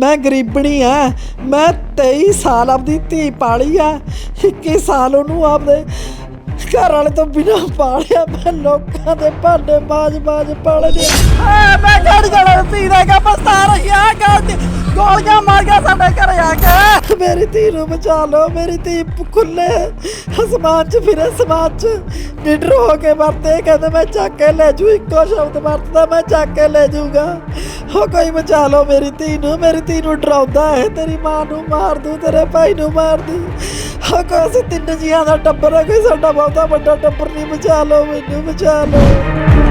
ਮੈਂ ਗਰੀਬਣੀ ਆ। ਮੈਂ 23 ਸਾਲ ਆਪਦੀ ਧੀ ਪਾਲੀ ਆ। 21 ਸਾਲ ਉਹਨੂੰ ਆਪਦੇ ਘਰ ਵਾਲੇ ਤੋਂ ਬਿਨਾ ਪਾਲਿਆ। ਮੈਂ ਲੋਕਾਂ ਦੇ ਭਾਂਡੇ ਬਾਜ ਬਾਜ ਪਾਲੇ ਨੇ ਆ ਮੈਂ ਗੜ ਗੜ ਧੀ ਦਾ ਕਾ ਪਸਤਾ ਰਹੀ ਆ ਗੜ ਗੋਲੀਆਂ ਮਾਰ ਗਿਆ ਸਾਡੇ ਘਰੇ ਆ ਕੇ। ਮੇਰੀ ਧੀ ਨੂੰ ਬਚਾ ਲਓ, ਮੇਰੀ ਧੀ ਖੁੱਲੇ ਅਸਮਾਨ 'ਚ ਫਿਰੇ ਸਮਾਨ 'ਚ। ਨਿਡਰ ਹੋ ਕੇ ਵਰਤੇ, ਕਹਿੰਦੇ ਮੈਂ ਚੱਕ ਕੇ ਲੈ ਜੂ, ਇੱਕੋ ਸ਼ਬਦ ਵਰਤਦਾ, ਮੈਂ ਚੱਕ ਕੇ ਲੈ ਜਾਊਗਾ ਹੋ ਕੋਈ ਬਚਾ ਲਓ ਮੇਰੀ ਧੀ ਨੂੰ, ਮੇਰੀ ਧੀ ਨੂੰ ਡਰਾਉਂਦਾ ਹੈ, ਤੇਰੀ ਮਾਂ ਨੂੰ ਮਾਰ ਦੂ, ਤੇਰੇ ਭਾਈ ਨੂੰ ਮਾਰ ਦੂ। ਹੋ ਕੋਈ ਅਸੀਂ ਤਿੰਨ ਜੀਆਂ ਦਾ ਟੱਬਰ ਹੈ, ਕੋਈ ਸਾਡਾ ਬਹੁਤਾ ਵੱਡਾ ਟੱਬਰ ਨਹੀਂ, ਬਚਾ ਲਓ ਮੈਨੂੰ, ਬਚਾ ਲਓ।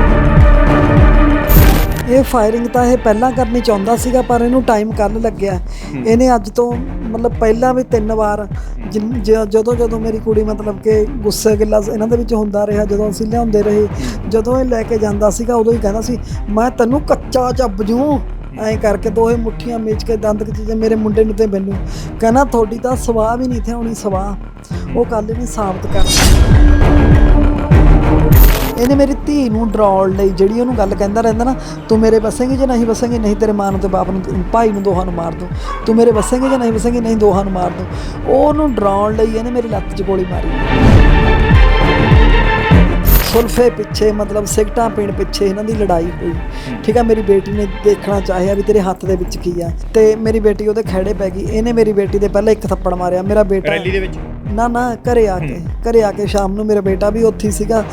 ਇਹ ਫਾਇਰਿੰਗ ਤਾਂ ਇਹ ਪਹਿਲਾਂ ਕਰਨੀ ਚਾਹੁੰਦਾ ਸੀਗਾ ਪਰ ਇਹਨੂੰ ਟਾਈਮ ਕੱਲ ਲੱਗਿਆ। ਇਹਨੇ ਅੱਜ ਤੋਂ ਮਤਲਬ ਪਹਿਲਾਂ ਵੀ ਤਿੰਨ ਵਾਰ ਜਦੋਂ ਜਦੋਂ ਮੇਰੀ ਕੁੜੀ ਮਤਲਬ ਕਿ ਗੁੱਸੇ ਗਿੱਲਾ ਇਹਨਾਂ ਦੇ ਵਿੱਚ ਹੁੰਦਾ ਰਿਹਾ ਜਦੋਂ ਅਸੀਂ ਲਿਆਉਂਦੇ ਰਹੇ ਜਦੋਂ ਇਹ ਲੈ ਕੇ ਜਾਂਦਾ ਸੀਗਾ ਉਦੋਂ ਹੀ ਕਹਿੰਦਾ ਸੀ ਮੈਂ ਤੈਨੂੰ ਕੱਚਾ ਚੱਬ ਜੂ। ਐਂ ਕਰਕੇ ਦੋਹੇ ਮੁੱਠੀਆਂ ਮੇਚ ਕੇ ਦੰਦ ਖਿੱਚੇ ਮੇਰੇ ਮੁੰਡੇ ਨੂੰ ਤੇ ਮੈਨੂੰ। ਕਹਿੰਦਾ ਤੁਹਾਡੀ ਤਾਂ ਸਵਾਹ ਵੀ ਨਹੀਂ ਥੀ ਹੋਣੀ ਸਵਾਹ। ਉਹ ਕੱਲ ਨਹੀਂ ਸਾਬਤ ਕਰਤਾ। ਇਹਨੇ ਮੇਰੀ ਧੀ ਨੂੰ ਡਰਾਉਣ ਲਈ ਜਿਹੜੀ ਉਹਨੂੰ ਗੱਲ ਕਹਿੰਦਾ ਰਹਿੰਦਾ ਨਾ, ਤੂੰ ਮੇਰੇ ਵਸੇਂਗੀ ਜੇ ਨਹੀਂ ਵਸੇਂਗੀ? ਨਹੀਂ, ਤੇਰੇ ਮਾਂ ਨੂੰ ਤੇ ਬਾਪ ਨੂੰ, ਭਾਈ ਨੂੰ ਦੋਹਾਂ ਨੂੰ ਮਾਰ ਦੂੰ। ਤੂੰ ਮੇਰੇ ਵਸੇਂਗੀ ਜੇ ਨਹੀਂ ਵਸੇਂਗੀ? ਨਹੀਂ, ਦੋਹਾਂ ਨੂੰ ਮਾਰ ਦੂੰ। ਉਹਨੂੰ ਡਰਾਉਣ ਲਈ ਇਹਨੇ ਮੇਰੀ ਲੱਤ 'ਚ ਗੋਲੀ ਮਾਰੀ। ਸੁਲਫੇ ਪਿੱਛੇ ਮਤਲਬ ਸਿਗਟਾਂ ਪੀਣ ਪਿੱਛੇ ਇਹਨਾਂ ਦੀ ਲੜਾਈ ਹੋਈ। ਠੀਕ ਆ ਮੇਰੀ ਬੇਟੀ ਨੇ ਦੇਖਣਾ ਚਾਹਿਆ ਵੀ ਤੇਰੇ ਹੱਥ ਦੇ ਵਿੱਚ ਕੀ ਆ। ਤੇ ਮੇਰੀ ਬੇਟੀ ਉਹਦੇ ਖੜੇ ਪੈ ਗਈ। ਇਹਨੇ ਮੇਰੀ ਬੇਟੀ ਦੇ ਪਹਿਲਾਂ ਇੱਕ ਥੱਪੜ ਮਾਰਿਆ। ਮੇਰਾ ਬੇਟਾ ਰੈਲੀ ਦੇ ਵਿੱਚ? ਨਾ ਨਾ ਘਰੇ ਆ ਕੇ ਘਰੇ ਆ ਕੇ ਸ਼ਾਮ ਨੂੰ ਮੇਰਾ ਬੇਟਾ ਵੀ ਉੱਥੇ ਸੀਗਾ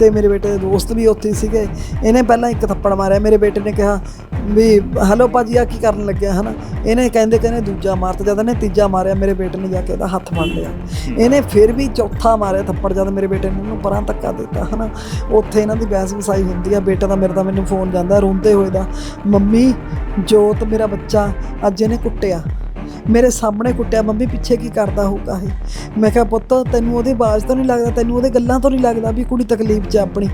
ਤੇ ਮੇਰੇ ਬੇਟੇ ਦੇ ਦੋਸਤ ਵੀ ਉੱਥੇ ਸੀਗੇ। ਇਹਨੇ ਪਹਿਲਾਂ ਇੱਕ ਥੱਪੜ ਮਾਰਿਆ। ਮੇਰੇ ਬੇਟੇ ਨੇ ਕਿਹਾ ਵੀ ਹੈਲੋ ਭਾਜੀ ਆ ਕੀ ਕਰਨ ਲੱਗਿਆ ਹਨਾ? ਇਹਨੇ ਕਹਿੰਦੇ ਕਹਿੰਦੇ ਦੂਜਾ ਮਾਰਤ। ਜਦ ਇਹਨੇ ਤੀਜਾ ਮਾਰਿਆ ਮੇਰੇ ਬੇਟੇ ਨੇ ਜਾ ਕੇ ਇਹਦਾ ਹੱਥ ਫੜ ਲਿਆ। ਇਹਨੇ ਫਿਰ ਵੀ ਚੌਥਾ ਮਾਰਿਆ ਥੱਪੜ ਜਦ ਮੇਰੇ ਬੇਟੇ ਨੇ ਉਹਨੂੰ ਪਰਾਂ ਧੱਕਾ ਦਿੱਤਾ। ਹਨਾ, ਉੱਥੇ ਇਹਨਾਂ ਦੀ ਬਹਿਸ ਵਸਾਈ ਹੁੰਦੀ ਆ, ਬੇਟਾ ਦਾ ਮੇਰੇ ਤਾਂ ਮੈਨੂੰ ਫੋਨ ਜਾਂਦਾ, ਰੋਂਦੇ ਹੋਏ ਦਾ। ਮੰਮੀ, ਜੋਤ ਮੇਰਾ ਬੱਚਾ, ਅੱਜ ਇਹਨੇ ਕੁੱਟਿਆ। ਮੇਰੇ ਸਾਹਮਣੇ ਕੁੱਟਿਆ, ਮੰਮੀ ਪਿੱਛੇ ਕੀ ਕਰਦਾ ਹੋਊਗਾ ਇਹ? ਮੈਂ ਕਿਹਾ, ਪੁੱਤ, ਤੈਨੂੰ ਉਹਦੀ ਆਵਾਜ਼ ਤੋਂ ਨਹੀਂ ਲੱਗਦਾ, ਤੈਨੂੰ ਉਹਦੇ ਗੱਲਾਂ ਤੋਂ ਨਹੀਂ ਲੱਗਦਾ ਵੀ ਕੁੜੀ ਤਕਲੀਫ 'ਚ ਆਪਣੀ।